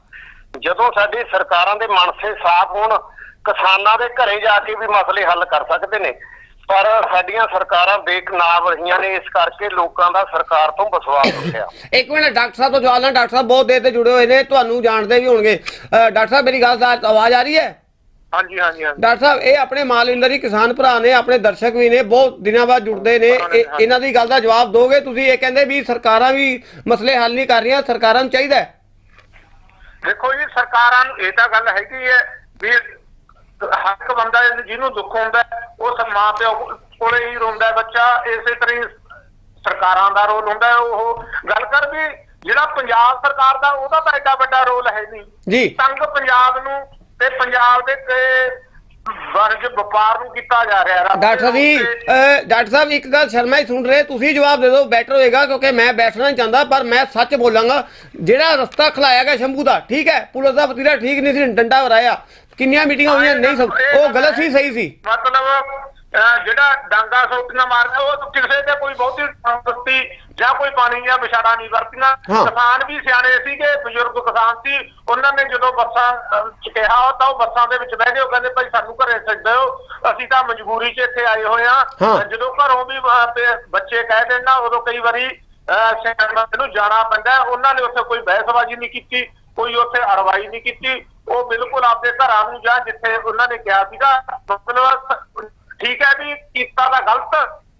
ਜਦੋਂ ਸਾਡੀ ਸਰਕਾਰਾਂ ਦੇ ਮਨਸੇ ਸਾਫ਼ ਹੋਣ ਕਿਸਾਨਾਂ ਦੇ ਘਰੇ ਜਾ ਕੇ ਵੀ ਮਸਲੇ ਹੱਲ ਕਰ ਸਕਦੇ ਨੇ। ਪਰ ਸਾਡੀਆਂ ਸਰਕਾਰਾਂ ਬੇਕਨਾਬ ਰਹੀਆਂ ਨੇ ਇਸ ਕਰਕੇ ਲੋਕਾਂ ਦਾ ਸਰਕਾਰ ਤੋਂ ਵਿਸ਼ਵਾਸ ਉੱਠਿਆ। ਇੱਕ ਮਿੰਟ ਡਾਕਟਰ ਸਾਹਿਬ ਤੋਂ ਜਵਾਬ ਲੈਣਾ। ਡਾਕਟਰ ਸਾਹਿਬ ਬਹੁਤ ਦੇਰ ਤੇ ਜੁੜੇ ਹੋਏ ਨੇ ਤੁਹਾਨੂੰ ਜਾਣਦੇ ਵੀ ਹੋਣਗੇ। ਡਾਕਟਰ ਸਾਹਿਬ ਮੇਰੀ ਗੱਲ ਦਾ ਆਵਾਜ਼ ਆ ਰਹੀ ਹੈ? ਹਾਂਜੀ ਹਾਂਜੀ ਹਾਂਜੀ। ਡਾਕਟਰ ਸਾਹਿਬ ਇਹ ਆਪਣੇ ਮਾਲਵਿੰਦਰ ਕਿਸਾਨ ਭਰਾ ਨੇ ਆਪਣੇ ਦਰਸ਼ਕ ਵੀ ਨੇ ਬਹੁਤ ਦਿਨਾਂ ਬਾਅਦ ਜੁੜਦੇ ਨੇ। ਇਹ- ਇਹਨਾਂ ਦੀ ਗੱਲ ਦਾ ਜਵਾਬ ਦੋਗੇ ਤੁਸੀਂ? ਇਹ ਕਹਿੰਦੇ ਵੀ ਸਰਕਾਰਾਂ ਵੀ ਮਸਲੇ ਹੱਲ ਨਹੀਂ ਕਰ ਰਹੀਆਂ ਸਰਕਾਰਾਂ ਨੂੰ ਚਾਹੀਦਾ ਹੈ। ਦੇਖੋ ਜੀ ਸਰਕਾਰਾਂ ਨੂੰ ਇਹ ਤਾਂ ਗੱਲ ਹੈਗੀ ਹੈ ਵੀ ਹਰ ਇੱਕ ਬੰਦਾ ਜਿਹਨੂੰ ਦੁੱਖ ਹੁੰਦਾ ਹੈ, ਉਸ ਮਾਂ ਪਿਓ ਕੋਲੇ ਹੀ ਰੋਂਦਾ ਬੱਚਾ ਇਸੇ ਤਰ੍ਹਾਂ ਸਰਕਾਰਾਂ ਦਾ ਰੋਲ ਹੁੰਦਾ ਉਹ ਗੱਲ ਕਰ ਵੀ ਜਿਹੜਾ ਪੰਜਾਬ ਸਰਕਾਰ ਦਾ ਉਹਦਾ ਤਾਂ ਐਡਾ ਵੱਡਾ ਰੋਲ ਹੈ ਨਹੀਂ। ਜੀ। ਤੰਗ ਪੰਜਾਬ ਨੂੰ ਤੇ ਪੰਜਾਬ ਦੇ ਤੇ ਵਰਜ ਵਪਾਰ ਨੂੰ ਕੀਤਾ ਜਾ ਰਿਹਾ ਹੈ। ਡਾਕਟਰ ਜੀ ਡਾਕਟਰ ਸਾਹਿਬ ਇੱਕ ਗੱਲ ਸ਼ਰਮਾ ਹੀ ਸੁਣ ਰਹੇ ਤੁਸੀਂ ਜਵਾਬ ਦੇ ਦਿਓ ਬੈਟਰ ਹੋਏਗਾ ਕਿਉਂਕਿ ਮੈਂ ਬੈਠਣਾ ਨਹੀਂ ਚਾਹੁੰਦਾ ਪਰ ਮੈਂ ਸੱਚ ਬੋਲਾਂਗਾ ਜਿਹੜਾ ਰਸਤਾ ਖਲਾਇਆ ਗਿਆ ਸ਼ੰਭੂ ਦਾ ਠੀਕ ਹੈ? ਪੁਲਿਸ ਦਾ ਵਤੀਰਾ ਠੀਕ ਨਹੀਂ ਸੀ ਡੰਡਾ ਵਰਾਇਆ। ਕਿੰਨੀਆਂ ਮੀਟਿੰਗਾਂ ਹੋਈਆਂ ਨਹੀਂ ਸਭ ਉਹ ਗਲਤ ਸੀ ਸਹੀ ਸੀ? ਮਤਲਬ ਜਿਹੜਾ ਡਾਂਗਾ ਸੋਟੀਆਂ ਮਾਰਦਾ ਉਹ ਕਿਸੇ ਤੇ ਕੋਈ ਬਹੁਤੀ ਸੰਪਤੀ ਜਾਂ ਕੋਈ ਪਾਣੀ ਜਾਂ ਵਿਛਾੜਾ ਨਹੀਂ ਵਰਤੀਆਂ ਹਾਂ। ਕਿਸਾਨ ਵੀ ਸਿਆਣੇ ਸੀਗੇ ਬਜ਼ੁਰਗ ਕਿਸਾਨ ਸੀ ਉਹਨਾਂ ਨੇ ਜਦੋਂ ਬੱਸਾਂ ਚ ਕਿਹਾ ਤਾਂ ਉਹ ਬੱਸਾਂ ਦੇ ਵਿੱਚ ਬਹਿ ਗਏ ਉਹ ਕਹਿੰਦੇ ਭਾਈ ਸਾਨੂੰ ਘਰੇ ਛੱਡ ਦਿਓ ਅਸੀਂ ਤਾਂ ਮਜਬੂਰੀ 'ਚ ਇੱਥੇ ਆਏ ਹੋਏ ਹਾਂ। ਆ ਜਦੋਂ ਘਰੋਂ ਵੀ ਬੱਚੇ ਕਹਿ ਦੇਣ ਨਾ ਉਦੋਂ ਕਈ ਵਾਰੀ ਸਿਆਣੇ ਨੂੰ ਜਾਣਾ ਪੈਂਦਾ ਹੈ। ਉਹਨਾਂ ਨੇ ਉੱਥੇ ਕੋਈ ਬਹਿਸਬਾਜ਼ੀ ਨਹੀਂ ਕੀਤੀ ਕੋਈ ਉੱਥੇ ਅੜਵਾਈ ਨਹੀਂ ਕੀਤੀ ਉਹ ਬਿਲਕੁਲ ਆਪਦੇ ਘਰਾਂ ਨੂੰ ਜਾਂ ਜਿੱਥੇ ਉਹਨਾਂ ਨੇ ਕਿਹਾ ਸੀਗਾ ਮਤਲਬ ਠੀਕ ਹੈ ਵੀ ਕੀਤਾ ਤਾਂ ਗਲਤ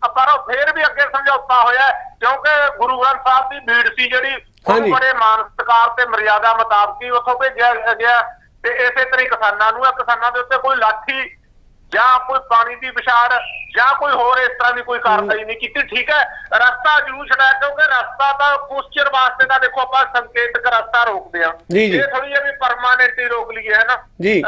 ਪਰ ਉਹ ਫੇਰ ਵੀ ਅੱਗੇ ਸਮਝੌਤਾ ਹੋਇਆ ਕਿਉਂਕਿ ਗੁਰੂ ਗ੍ਰੰਥ ਸਾਹਿਬ ਦੀ ਭੀੜ ਸੀ ਜਿਹੜੀ। ਉਹ ਬੜੇ ਮਾਨ ਸਤਿਕਾਰ ਤੇ ਮਰਿਆਦਾ ਮੁਤਾਬਕ ਹੀ ਉੱਥੋਂ ਭੇਜਿਆ ਗਿਆ ਤੇ ਇਸੇ ਤਰ੍ਹਾਂ ਹੀ ਕਿਸਾਨਾਂ ਨੂੰ ਆ ਕਿਸਾਨਾਂ ਦੇ ਉੱਤੇ ਕੋਈ ਲਾਠੀ ਜਾਂ ਕੋਈ ਪਾਣੀ ਦੀ ਵਿਛਾੜ ਜਾਂ ਕੋਈ ਹੋਰ ਇਸ ਤਰ੍ਹਾਂ ਦੀ ਕੋਈ ਕਾਰਵਾਈ ਨਹੀਂ ਕੀਤੀ ਠੀਕ ਹੈ? ਰਸਤਾ ਜ਼ਰੂਰ ਛਡਾਇਆ ਕਿਉਂਕਿ ਰਸਤਾ ਤਾਂ ਕੁਛ ਚਿਰ ਵਾਸਤੇ ਤਾਂ ਦੇਖੋ ਆਪਾਂ ਸੰਕੇਤਕ ਰਸਤਾ ਰੋਕਦੇ ਆ। ਇਹ ਥੋੜੀ ਜਿਹੀ ਵੀ ਪਰਮਾਨੈਂਟ ਹੀ ਰੋਕ ਲਈਏ ਹੈ ਨਾ?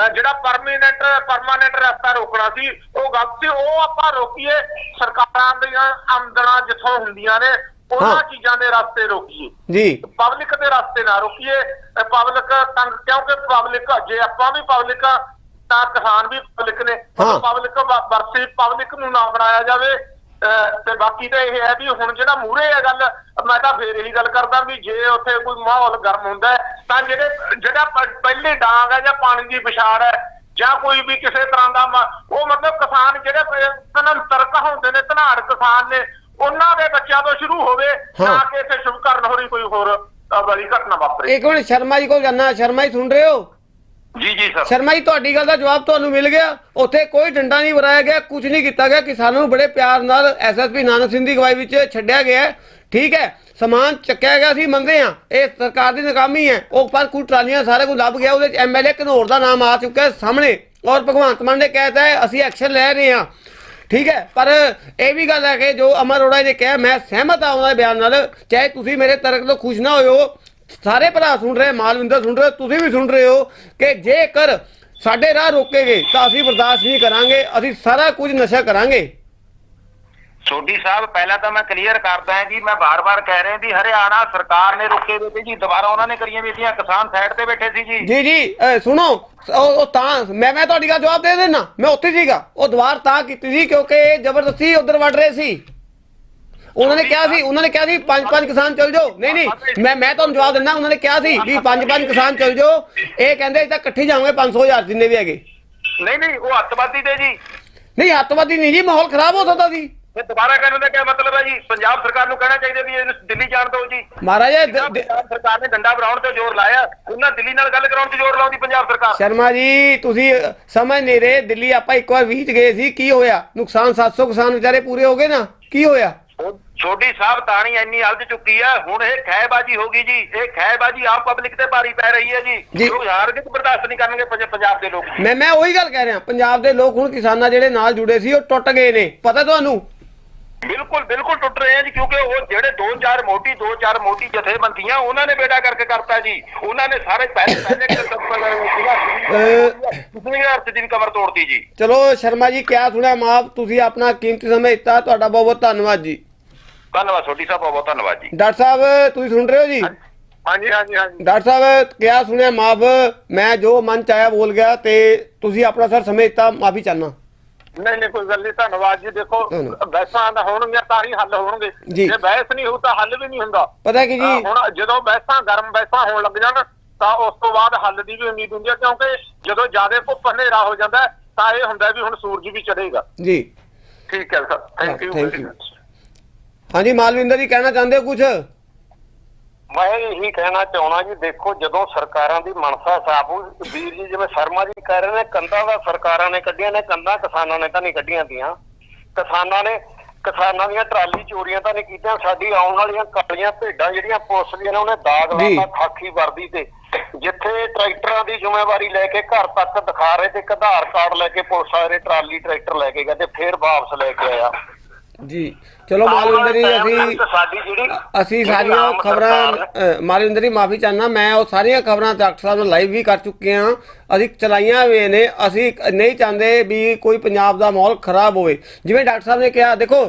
ਜਿਹੜਾ ਪਰਮਾਨੈਂਟ ਪਰਮਾਨੈਂਟ ਰਸਤਾ ਰੋਕਣਾ ਸੀ ਉਹ ਗਲਤ ਸੀ। ਉਹ ਆਪਾਂ ਰੋਕੀਏ ਸਰਕਾਰਾਂ ਦੀਆਂ ਆਮਦਨਾਂ ਜਿੱਥੋਂ ਹੁੰਦੀਆਂ ਨੇ ਉਹਨਾਂ। ਚੀਜ਼ਾਂ ਦੇ ਰਸਤੇ ਰੋਕੀਏ। ਜੀ। ਪਬਲਿਕ ਦੇ ਰਸਤੇ ਨਾ ਰੁਕੀਏ। ਪਬਲਿਕ ਤੰਗ ਕਿਉਂਕਿ ਪਬਲਿਕ ਜੇ ਆਪਾਂ ਵੀ ਪਬਲਿਕ ਆ ਤਾਂ ਕਿਸਾਨ ਵੀ ਪਬਲਿਕ ਨੇ ਹਾਂ। ਪਬਲਿਕ ਵਰਸੇ ਪਬਲਿਕ ਨੂੰ ਨਾ ਬਣਾਇਆ ਜਾਵੇ ਅਹ ਤੇ ਬਾਕੀ ਤਾਂ ਇਹ ਹੈ ਵੀ ਹੁਣ ਜਿਹੜਾ ਮੂਹਰੇ ਹੈ ਗੱਲ ਮੈਂ ਤਾਂ ਫੇਰ ਇਹੀ ਗੱਲ ਕਰਦਾ ਵੀ ਜੇ ਉੱਥੇ ਕੋਈ ਮਾਹੌਲ ਗਰਮ ਹੁੰਦਾ ਹੈ, ਤਾਂ ਜਿਹੜੇ ਜਿਹੜਾ ਪ- ਪਹਿਲੇ ਡਾਂਗ ਹੈ ਜਾਂ ਪਾਣੀ ਦੀ ਵਿਛਾੜ ਹੈ ਜਾਂ ਕੋਈ ਵੀ ਕਿਸੇ ਤਰ੍ਹਾਂ ਦਾ ਮ- ਉਹ ਮਤਲਬ ਕਿਸਾਨ ਜਿਹੜੇ ਤਨੰਤਰ ਕਹਾਉਂਦੇ ਨੇ ਧਨਾੜ ਕਿਸਾਨ ਨੇ ਉਹਨਾਂ ਦੇ ਬੱਚਿਆਂ ਤੋਂ ਸ਼ੁਰੂ ਹੋਵੇ ਹਾਂ। ਨਾ ਕਿ ਇੱਥੇ ਸ਼ੁਭ ਕਰਨ ਹੋ ਰਹੀ ਕੋਈ ਹੋਰ ਅ, ਬੜੀ ਘਟਨਾ ਵਾਪਰੇ ਇੱਕ ਮਿੰਟ ਸ਼ਰਮਾ ਜੀ ਕੋਲ ਜਾਣਾ ਸ਼ਰਮਾ ਜੀ ਸੁਣ ਰਹੇ ਹੋ ਜੀ ਜੀ, ਸਰ। ਸ਼ਰਮਾ ਜੀ, ਤੁਹਾਡੀ ਗੱਲ ਦਾ ਜਵਾਬ ਤੁਹਾਨੂੰ ਮਿਲ ਗਿਆ। ਉੱਥੇ ਕੋਈ ਡੰਡਾ ਨਹੀਂ ਵਰਾਇਆ ਗਿਆ ਕੁਝ ਨਹੀਂ ਕੀਤਾ ਗਿਆ। ਕਿਸਾਨਾਂ ਨੂੰ ਬੜੇ ਪਿਆਰ ਨਾਲ ਐਸਐਸਪੀ ਨਾਨਕ ਸਿੰਘ ਦੀ ਅਗਵਾਈ ਵਿੱਚ ਛੱਡਿਆ ਗਿਆ ਠੀਕ ਹੈ, ਸਮਾਨ ਚੱਕਿਆ ਗਿਆ ਸੀ ਮੰਨਦੇ ਆ ਇਹ ਸਰਕਾਰ ਦੀ ਨਾਕਾਮੀ ਹੈ। ਉਹ ਪਰ ਕੁਝ ਟਰਾਲੀਆਂ ਸਾਰੇ ਕੁਝ ਲੱਭ ਗਿਆ। ਉਹਦੇ ਚ ਐਮਐਲਏ ਘਨੌਰ ਦਾ ਨਾਮ ਆ ਚੁੱਕਾ ਹੈ ਸਾਹਮਣੇ। ਔਰ ਭਗਵੰਤ ਮਾਨ ਨੇ ਕਹਿਤਾ ਹੈ, ਅਸੀਂ ਐਕਸ਼ਨ ਲੈ ਰਹੇ ਹਾਂ। ਠੀਕ ਹੈ, ਪਰ ਇਹ ਵੀ ਗੱਲ ਹੈ ਕਿ ਜੋ ਅਮਰ ਅਰੋੜਾ ਨੇ ਕਿਹਾ, ਮੈਂ ਸਹਿਮਤ ਹਾਂ ਉਹਨਾਂ ਦੇ ਬਿਆਨ ਨਾਲ। ਚਾਹੇ ਤੁਸੀਂ ਮੇਰੇ ਤਰਕ ਤੋਂ ਖੁਸ਼ ਨਾ ਹੋਇਓ ਸਾਰੇ ਭਰਾ ਸੁਣ ਰਹੇ ਮਾਲਵਿੰਦਰ ਸੁਣ ਰਹੇ ਤੁਸੀਂ ਵੀ ਸੁਣ ਰਹੇ ਹੋ ਕਿ ਜੇਕਰ ਸਾਡੇ ਰਾਹ ਰੋਕੇਗੇ ਤਾਂ ਅਸੀਂ ਬਰਦਾਸ਼ਤ ਨਹੀਂ ਕਰਾਂਗੇ ਅਸੀਂ ਸਾਰਾ ਕੁਝ ਨਸ਼ਾ ਕਰਾਂਗੇ। ਸੋਢੀ ਸਾਹਿਬ ਪਹਿਲਾਂ ਤਾਂ ਮੈਂ ਕਲੀਅਰ ਕਰਦਾ ਹਾਂ ਜੀ ਮੈਂ ਬਾਰ-ਬਾਰ ਕਹਿ ਰਿਹਾ ਵੀ ਹਰਿਆਣਾ ਸਰਕਾਰ ਨੇ ਰੋਕੇ ਵੇ ਤੇ ਜੀ ਦੁਬਾਰਾ ਉਹਨਾਂ ਨੇ ਕਰੀਆਂ ਵੇਚੀਆਂ ਕਿਸਾਨ ਸਾਈਡ ਤੇ ਬੈਠੇ ਸੀ ਜੀ। ਜੀ ਜੀ ਸੁਣੋ ਉਹ ਤਾਂ ਮੈਂ ਮੈਂ ਤੁਹਾਡੀ ਗੱਲ ਜਵਾਬ ਦੇ ਦੇਣਾ ਮੈਂ ਉੱਥੇ ਸੀਗਾ ਉਹ ਦੀਵਾਰ ਤਾਂ ਕੀਤੀ ਸੀ ਕਿਉਂਕਿ ਜ਼ਬਰਦਸਤੀ ਉਧਰ ਵੜ ਰਹੇ ਸੀ। ਉਹਨਾਂ ਨੇ ਕਿਹਾ ਸੀ ਉਹਨਾਂ ਨੇ ਕਿਹਾ ਸੀ ਪੰਜ ਪੰਜ ਕਿਸਾਨ ਚਲ ਜਾਓ। ਨਹੀਂ ਨਹੀਂ ਮੈਂ ਮੈਂ ਤੁਹਾਨੂੰ ਜਵਾਬ ਦਿੰਦਾ ਉਹਨਾਂ ਨੇ ਕਿਹਾ ਸੀ ਵੀ ਪੰਜ ਪੰਜ ਕਿਸਾਨ ਚਲ ਜਾਓ। ਇਹ ਕਹਿੰਦੇ ਤਾਂ ਇਕੱਠੇ ਜਾਵਾਂਗੇ 500 ਹਜ਼ਾਰ ਜਿੰਨੇ ਵੀ ਹੈਗੇ। ਨਹੀਂ ਨਹੀਂ ਉਹ ਅੱਤਵਾਦੀ ਦੇ ਜੀ। ਨਹੀਂ ਹੱਤਵਾਦੀ ਨਹੀਂ ਜੀ ਮਾਹੌਲ ਖਰਾਬ ਹੋ ਸਕਦਾ ਸੀ। ਇਹ ਦੁਬਾਰਾ ਕਹਿਣ ਦਾ ਕੀ ਮਤਲਬ ਹੈ ਜੀ? ਪੰਜਾਬ ਸਰਕਾਰ ਨੂੰ ਕਹਿਣਾ ਚਾਹੀਦਾ ਵੀ ਇਹਨੂੰ ਦਿੱਲੀ ਜਾਣ ਦਿਓ ਜੀ। ਮਹਾਰਾਜ ਪੰਜਾਬ ਸਰਕਾਰ ਨੇ ਡੰਡਾ ਬਣਾਉਣ ਤੇ ਜ਼ੋਰ ਲਾਇਆ। ਉਹਨਾਂ ਦਿੱਲੀ ਨਾਲ ਗੱਲ ਕਰਾਉਣ ਤੇ ਜ਼ੋਰ ਲਾਉਂਦੀ ਪੰਜਾਬ ਸਰਕਾਰ। ਸ਼ਰਮਾ ਜੀ ਤੁਸੀਂ ਸਮਝ ਨਹੀਂ ਰਹੇ ਦਿੱਲੀ ਆਪਾਂ ਇੱਕ ਵਾਰ ਵੀਚ ਗਏ ਸੀ ਕੀ ਹੋਇਆ? ਨੁਕਸਾਨ 700 ਕਿਸਾਨ ਵਿਚਾਰੇ ਪੂਰੇ ਹੋ ਗਏ ਨਾ ਕੀ ਹੋਇਆ? ਛੋਟੀ ਸਾਹਿਬ ਤਾਣੀ ਇੰਨੀ ਅਲਝ ਚੁੱਕੀ ਹੈ ਹੁਣ ਇਹ ਖੈਬਾਜੀ ਹੋ ਗਈ ਜੀ। ਇਹ ਖੈਬਾਜੀ ਆਮ ਪਬਲਿਕ ਤੇ ਭਾਰੀ ਪੈ ਰਹੀ ਹੈ ਜੀ। ਲੋਕ ਹਾਰਗੇ ਬਰਦਾਸ਼ਤ ਨਹੀਂ ਕਰਨਗੇ ਪੰਜ- ਪੰਜਾਬ ਦੇ ਲੋਕ ਮੈਂ ਮੈਂ ਉਹੀ ਗੱਲ ਕਹਿ ਰਿਹਾ ਪੰਜਾਬ ਦੇ ਲੋਕ ਹੁਣ ਕਿਸਾਨਾਂ ਜਿਹੜੇ ਨਾਲ ਜੁੜੇ ਸੀ ਉਹ ਟੁੱਟ ਗਏ ਨੇ। ਪਤਾ ਤੁਹਾਨੂੰ? ਬਿਲਕੁਲ ਬਿਲਕੁਲ ਟੁੱਟ ਰਹੇ ਆ ਜੀ ਕਿਉਂਕਿ ਉਹ ਜਿਹੜੇ ਦੋ ਚਾਰ ਮੋਟੀ ਦੋ ਚਾਰ ਮੋਟੀ ਜਥੇਬੰਦੀਆਂ ਉਹਨਾਂ ਨੇ ਬੇੜਾ ਕਰਕੇ ਕਰਤਾ ਜੀ। ਉਹਨਾਂ ਨੇ ਸਾਰੇ ਪਹਿਲੇ ਪਹਿਲੇ ਅਰਥ ਦੀ ਕਮਰ ਤੋੜਤੀ ਜੀ। ਚਲੋ ਸ਼ਰਮਾ ਜੀ ਕਿਆ ਸੁਣਿਆ ਮਾਫ ਤੁਸੀਂ ਆਪਣਾ ਕੀਮਤੀ ਸਮਾਂ ਦਿੱਤਾ ਤੁਹਾਡਾ ਬਹੁਤ ਬਹੁਤ ਧੰਨਵਾਦ ਜੀ। ਧੰਨਵਾਦ ਛੋਟੀ ਸਾਹਿਬ ਬਹੁਤ ਬਹੁਤ ਧੰਨਵਾਦ ਜੀ। ਡਾਕਟਰ ਸਾਹਿਬ ਤੁਸੀਂ ਸੁਣ ਰਹੇ ਹੋ ਜੀ? ਹਾਂਜੀ ਹਾਂਜੀ ਹਾਂਜੀ ਡਾਕਟਰ ਸਾਹਿਬ ਕਿਆ ਸੁਣਿਆ? ਮਾਫ ਮੈਂ ਜੋ ਮਨ ਚ ਆਇਆ ਬੋਲ ਗਿਆ ਤੇ ਤੁਸੀਂ ਆਪਣਾ ਸਰ ਸਮੇਂ ਦਿੱਤਾ ਮਾਫੀ ਚਾਹਨਾ ਨਹੀਂ ਨਹੀਂ ਕੋਈ ਗੱਲ ਨਹੀਂ ਧੰਨਵਾਦ ਜੀ। ਦੇਖੋ। ਬਹਿਸਾਂ ਦਾ ਹੋਣਗੀਆਂ ਤਾਂ ਹੀ ਹੱਲ ਹੋਣਗੇ। ਜੀ। ਬਹਿਸ ਨਹੀਂ ਹੋ ਤਾਂ ਹੱਲ ਵੀ ਨਹੀਂ ਹੁੰਦਾ। ਪਤਾ ਕੀ ਜੀ? ਹੁਣ ਜਦੋਂ ਬਹਿਸਾਂ ਗਰਮ ਬਹਿਸਾਂ ਹੋਣ ਲੱਗ ਜਾਣ ਤਾਂ ਉਸ ਤੋਂ ਬਾਅਦ ਹੱਲ ਦੀ ਵੀ ਉਮੀਦ ਹੁੰਦੀ ਹੈ ਕਿਉਂਕਿ ਜਦੋਂ ਜ਼ਿਆਦਾ ਭੁੱਖ ਹਨੇਰਾ ਹੋ ਜਾਂਦਾ ਤਾਂ ਇਹ ਹੁੰਦਾ ਵੀ ਹੁਣ ਸੂਰਜ ਵੀ ਚੜ੍ਹੇਗਾ। ਜੀ। ਠੀਕ ਹੈ sir. Thank you Thank you. ਹਾਂਜੀ ਮਾਲਵਿੰਦਰ ਜੀ ਕਹਿਣਾ ਚਾਹੁੰਦੇ ਹੋ ਕੁਝ ਮੈਂ ਇਹੀ ਕਹਿਣਾ ਚਾਹਣਾ ਜੀ ਦੇਖੋ ਜਦੋਂ ਸਰਕਾਰਾਂ ਦੀ ਮਨਸਾ ਸਾਬੂ ਵੀਰ ਜੀ ਜਿਵੇਂ ਸ਼ਰਮਾ ਜੀ ਕਹਿ ਰਹੇ ਨੇ ਕੰਧਾਂ ਦਾ ਸਰਕਾਰਾਂ ਨੇ ਕੱਢੀਆਂ ਨੇ ਕੰਧਾਂ ਕਿਸਾਨਾਂ ਨੇ ਤਾਂ ਨਹੀਂ ਕੱਢੀਆਂ ਦੀਆਂ ਕਿਸਾਨਾਂ ਨੇ ਕਿਸਾਨਾਂ ਦੀਆਂ ਟਰਾਲੀ ਚੋਰੀਆਂ ਤਾਂ ਨਹੀਂ ਕੀਤੀਆਂ ਸਾਡੀ ਆਉਣ ਵਾਲੀਆਂ ਕਾਲੀਆਂ ਭੇਡਾਂ ਜਿਹੜੀਆਂ ਪੁਲਿਸ ਦੀਆਂ ਨੇ ਉਹਨੇ ਦਾਗ। ਲਾਤਾ ਖਾਕੀ ਵਰਦੀ ਤੇ। ਜਿੱਥੇ ਟਰੈਕਟਰਾਂ ਦੀ ਜ਼ਿੰਮੇਵਾਰੀ ਲੈ ਕੇ ਘਰ ਤੱਕ ਦਿਖਾ ਰਹੇ ਤੇ ਇੱਕ ਆਧਾਰ ਕਾਰਡ ਲੈ ਕੇ ਪੁਲਿਸ ਵਾਲੇ ਟਰਾਲੀ ਟਰੈਕਟਰ ਲੈ ਕੇ ਗਏ ਤੇ ਫੇਰ ਵਾਪਸ ਲੈ ਕੇ ਆਇਆ। ਜੀ ਚਲੋ ਮਾਲਵਿੰਦਰ ਜੀ ਅਸੀਂ ਸਾਡੀ ਜਿਹੜੀ ਅਸੀਂ ਸਾਰੀਆਂ ਖਬਰਾਂ ਮਾਲਵਿੰਦਰ ਜੀ ਮਾਫੀ ਚਾਹਨਾ ਮੈਂ ਉਹ ਸਾਰੀਆਂ ਖਬਰਾਂ ਡਾਕਟਰ ਸਾਹਿਬ ਨਾਲ ਲਾਈਵ ਵੀ ਕਰ ਚੁੱਕੇ ਹਾਂ। ਅਸੀਂ ਚਲਾਈਆਂ ਹੋਏ ਨੇ ਅਸੀਂ ਨਹੀਂ ਚਾਹੁੰਦੇ ਵੀ ਕੋਈ ਪੰਜਾਬ ਦਾ ਮਾਹੌਲ ਖਰਾਬ ਹੋਵੇ। ਜਿਵੇਂ ਡਾਕਟਰ ਸਾਹਿਬ ਨੇ ਕਿਹਾ ਦੇਖੋ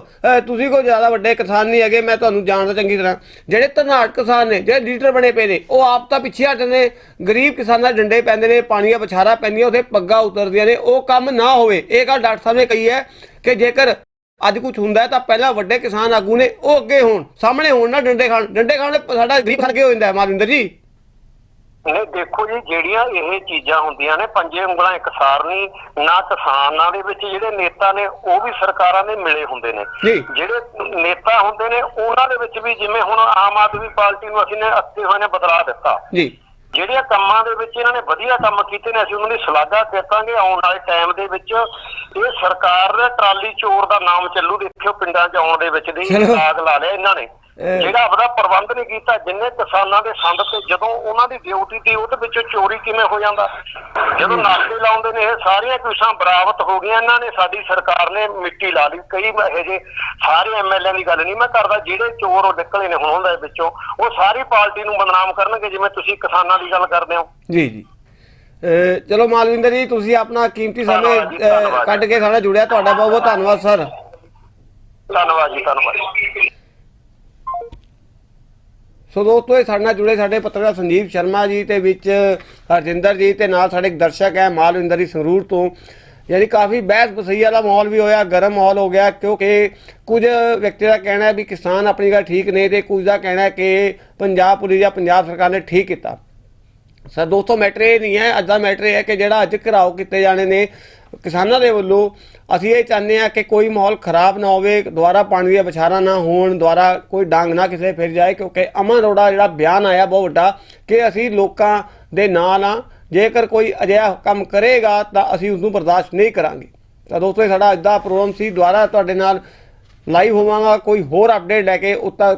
ਤੁਸੀਂ ਕੋਈ ਜ਼ਿਆਦਾ ਵੱਡੇ ਕਿਸਾਨ ਨਹੀਂ ਹੈਗੇ ਮੈਂ ਤੁਹਾਨੂੰ ਜਾਣਦਾ ਚੰਗੀ ਤਰ੍ਹਾਂ। ਜਿਹੜੇ ਧਨਾੜ ਕਿਸਾਨ ਨੇ ਜਿਹੜੇ ਲੀਡਰ ਬਣੇ ਪਏ ਨੇ ਉਹ ਆਪ ਤਾਂ ਪਿੱਛੇ ਹਟ ਨੇ। ਗਰੀਬ ਕਿਸਾਨਾਂ ਦੇ ਡੰਡੇ ਪੈਂਦੇ ਨੇ ਪਾਣੀਆਂ ਬਛਾਰਾ ਪੈਂਦੀਆਂ ਉਥੇ ਪੱਗਾਂ ਉਤਰਦੀਆਂ ਨੇ ਉਹ ਕੰਮ ਨਾ ਹੋਵੇ। ਇਹ ਗੱਲ ਡਾਕਟਰ ਸਾਹਿਬ ਨੇ ਕਹੀ ਹੈ ਕਿ ਜੇਕਰ ਅੱਜ ਕੁਝ ਹੁੰਦਾ ਤਾਂ ਪਹਿਲਾਂ ਵੱਡੇ ਕਿਸਾਨ ਆਗੂ ਨੇ ਉਹ ਅੱਗੇ ਹੋਣ ਸਾਹਮਣੇ ਹੋਣ ਨਾ ਡੰਡੇ ਖਾਣ। ਡੰਡੇ ਖਾਣ ਨਾਲ ਸਾਡਾ ਗਰੀਬ ਖੜ ਕੇ ਹੋ ਜਾਂਦਾ ਹੈ ਮਾਰਿੰਦਰ ਜੀ। ਨਹੀਂ ਦੇਖੋ ਜੀ ਜਿਹੜੀਆਂ ਇਹ ਚੀਜ਼ਾਂ ਹੁੰਦੀਆਂ ਨੇ ਪੰਜੇ ਉਂਗਲਾਂ ਇਕਸਾਰ ਨਹੀਂ ਨਾ ਕਿਸਾਨਾਂ ਦੇ ਵਿੱਚ ਜਿਹੜੇ ਨੇਤਾ ਨੇ ਉਹ ਵੀ ਸਰਕਾਰਾਂ ਦੇ ਮਿਲੇ ਹੁੰਦੇ ਨੇ। ਜੀ। ਜਿਹੜੇ ਨੇਤਾ ਹੁੰਦੇ ਨੇ ਉਹਨਾਂ ਦੇ ਵਿੱਚ ਵੀ ਜਿਵੇਂ ਹੁਣ ਆਮ ਆਦਮੀ ਪਾਰਟੀ ਨੂੰ ਅਸੀਂ ਨੇ ਅੱਤੇ ਹੋਏ ਨੇ ਬਦਲਾ ਦਿੱਤਾ। ਜੀ। ਜਿਹੜੀਆਂ ਕੰਮਾਂ ਦੇ ਵਿੱਚ ਇਹਨਾਂ ਨੇ ਵਧੀਆ ਕੰਮ ਕੀਤੇ ਨੇ ਅਸੀਂ ਉਹਨਾਂ ਦੀ ਸ਼ਲਾਘਾ ਕਰਾਂਗੇ ਆਉਣ ਵਾਲੇ ਟਾਈਮ ਦੇ ਵਿੱਚ ਇਹ ਸਰਕਾਰ ਦੇ ਟਰਾਲੀ ਚੋਰ ਦਾ ਨਾਮ ਚੱਲੂ ਦੇਖਿਓ ਪਿੰਡਾਂ 'ਚ ਆਉਣ ਦੇ ਵਿੱਚ ਦੀ। ਲਾਗ ਲਾ ਲਿਆ ਇਹਨਾਂ ਨੇ ਜਿਹੜਾ ਆਪਦਾ ਪ੍ਰਬੰਧ ਨਹੀਂ ਕੀਤਾ ਜਿੰਨੇ ਕਿਸਾਨਾਂ ਦੇ ਸੰਦ ਤੇ ਜਦੋਂ ਉਹਨਾਂ ਦੀ ਡਿਊਟੀ ਦੀ ਉਹਦੇ ਵਿੱਚੋਂ ਚੋਰੀ ਕਿਵੇਂ ਹੋ ਜਾਂਦਾ? ਜਦੋਂ ਨਾਕੇ ਲਾਉਂਦੇ ਨੇ ਇਹ ਸਾਰੀਆਂ ਕੁਛਾਂ ਬਰਾਬਤ ਹੋ ਗਈਆਂ। ਇਹਨਾਂ ਨੇ ਸਾਡੀ ਸਰਕਾਰ ਨੇ ਮਿੱਟੀ ਲਾ ਲਈ। ਕਈ ਇਹੋ ਜਿਹੇ ਸਾਰੇ ਐਮਐਲਏ ਦੀ ਗੱਲ ਨਹੀਂ ਮੈਂ ਕਰਦਾ ਜਿਹੜੇ ਚੋਰ ਉਹ ਨਿਕਲੇ ਨੇ ਹੁਣ ਉਹਦੇ ਵਿੱਚੋਂ ਉਹ ਸਾਰੀ ਪਾਰਟੀ ਨੂੰ ਬਦਨਾਮ ਕਰਨਗੇ ਜਿਵੇਂ ਤੁਸੀਂ ਕਿਸਾਨਾਂ ਦੀ ਗੱਲ ਕਰਦੇ ਹੋ। ਜੀ ਜੀ। ਚਲੋ ਮਾਲਵਿੰਦਰ ਜੀ ਤੁਸੀਂ ਆਪਣਾ ਕੀਮਤੀ ਸਮੇਂ ਜੀ। ਕੱਢ ਕੇ ਸਾਡਾ ਜੁੜਿਆ ਤੁਹਾਡਾ ਬਹੁਤ ਬਹੁਤ ਧੰਨਵਾਦ ਸਰ। ਧੰਨਵਾਦ ਜੀ ਧੰਨਵਾਦ। ਸੋ ਦੋਸਤੋ, ਇਹ ਸਾਡੇ ਨਾਲ ਜੁੜੇ ਸਾਡੇ ਪੱਤਰਕਾਰ ਸੰਜੀਵ ਸ਼ਰਮਾ ਜੀ ਤੇ ਵਿੱਚ ਹਰਜਿੰਦਰ ਜੀ ਤੇ ਨਾਲ ਸਾਡੇ ਇੱਕ ਦਰਸ਼ਕ ਹੈ ਮਾਲਵਿੰਦਰ ਜੀ ਸੰਗਰੂਰ ਤੋਂ। ਯਾਨੀ ਕਾਫੀ ਬਹਿਸ ਬਸਈ ਵਾਲਾ ਮਾਹੌਲ ਵੀ ਹੋਇਆ, ਗਰਮ ਮਾਹੌਲ ਹੋ ਗਿਆ, ਕਿਉਂਕਿ ਕੁਝ ਵਿਅਕਤੀ ਦਾ ਕਹਿਣਾ ਹੈ ਵੀ ਕਿਸਾਨ ਆਪਣੀ ਗੱਲ ਠੀਕ ਨੇ ਤੇ ਕੁਝ ਦਾ ਕਹਿਣਾ ਹੈ ਕਿ ਪੰਜਾਬ ਪੁਲਿਸ ਜਾਂ ਪੰਜਾਬ ਸਰਕਾਰ ਨੇ ਠੀਕ ਕੀਤਾ। ਸਰ, ਦੋਸਤੋ, ਮੈਟਰ ਇਹ ਨਹੀਂ ਹੈ, ਅੱਜ ਦਾ ਮੈਟਰ ਇਹ ਹੈ ਕਿ ਜਿਹੜਾ ਅੱਜ ਘਰਾਓ ਕੀਤੇ ਜਾਣੇ ਨੇ ਕਿਸਾਨਾਂ ਦੇ ਵੱਲੋਂ ਅਸੀਂ ਇਹ ਚਾਹੁੰਦੇ ਹਾਂ ਕਿ ਕੋਈ ਮਾਹੌਲ ਖਰਾਬ ਨਾ ਹੋਵੇ, ਦੁਬਾਰਾ ਪਾਣੀ ਦੀਆਂ ਵਿਚਾਰਾਂ ਨਾ ਹੋਣ, ਦੁਬਾਰਾ ਕੋਈ ਡਾਂਗ ਨਾ ਕਿਸੇ ਫਿਰ ਜਾਏ, ਕਿਉਂਕਿ ਅਮਨ ਅਰੋੜਾ ਜਿਹੜਾ ਬਿਆਨ ਆਇਆ ਬਹੁਤ ਵੱਡਾ ਕਿ ਅਸੀਂ ਲੋਕਾਂ ਦੇ ਨਾਲ ਆ ਜੇਕਰ ਕੋਈ ਅਜਿਹਾ ਕੰਮ ਕਰੇਗਾ ਤਾਂ ਅਸੀਂ ਉਸ ਨੂੰ ਬਰਦਾਸ਼ਤ ਨਹੀਂ ਕਰਾਂਗੇ। ਤਾਂ ਦੋਸਤੋ, ਇਹ ਸਾਡਾ ਅੱਜ ਦਾ ਪ੍ਰੋਗਰਾਮ ਸੀ, ਦੁਬਾਰਾ ਤੁਹਾਡੇ ਨਾਲ ਲਾਈਵ ਹੋਵਾਂਗਾ, ਕੋਈ ਹੋਰ ਅਪਡੇਟ ਲੈ ਕੇ ਉੱਤਾ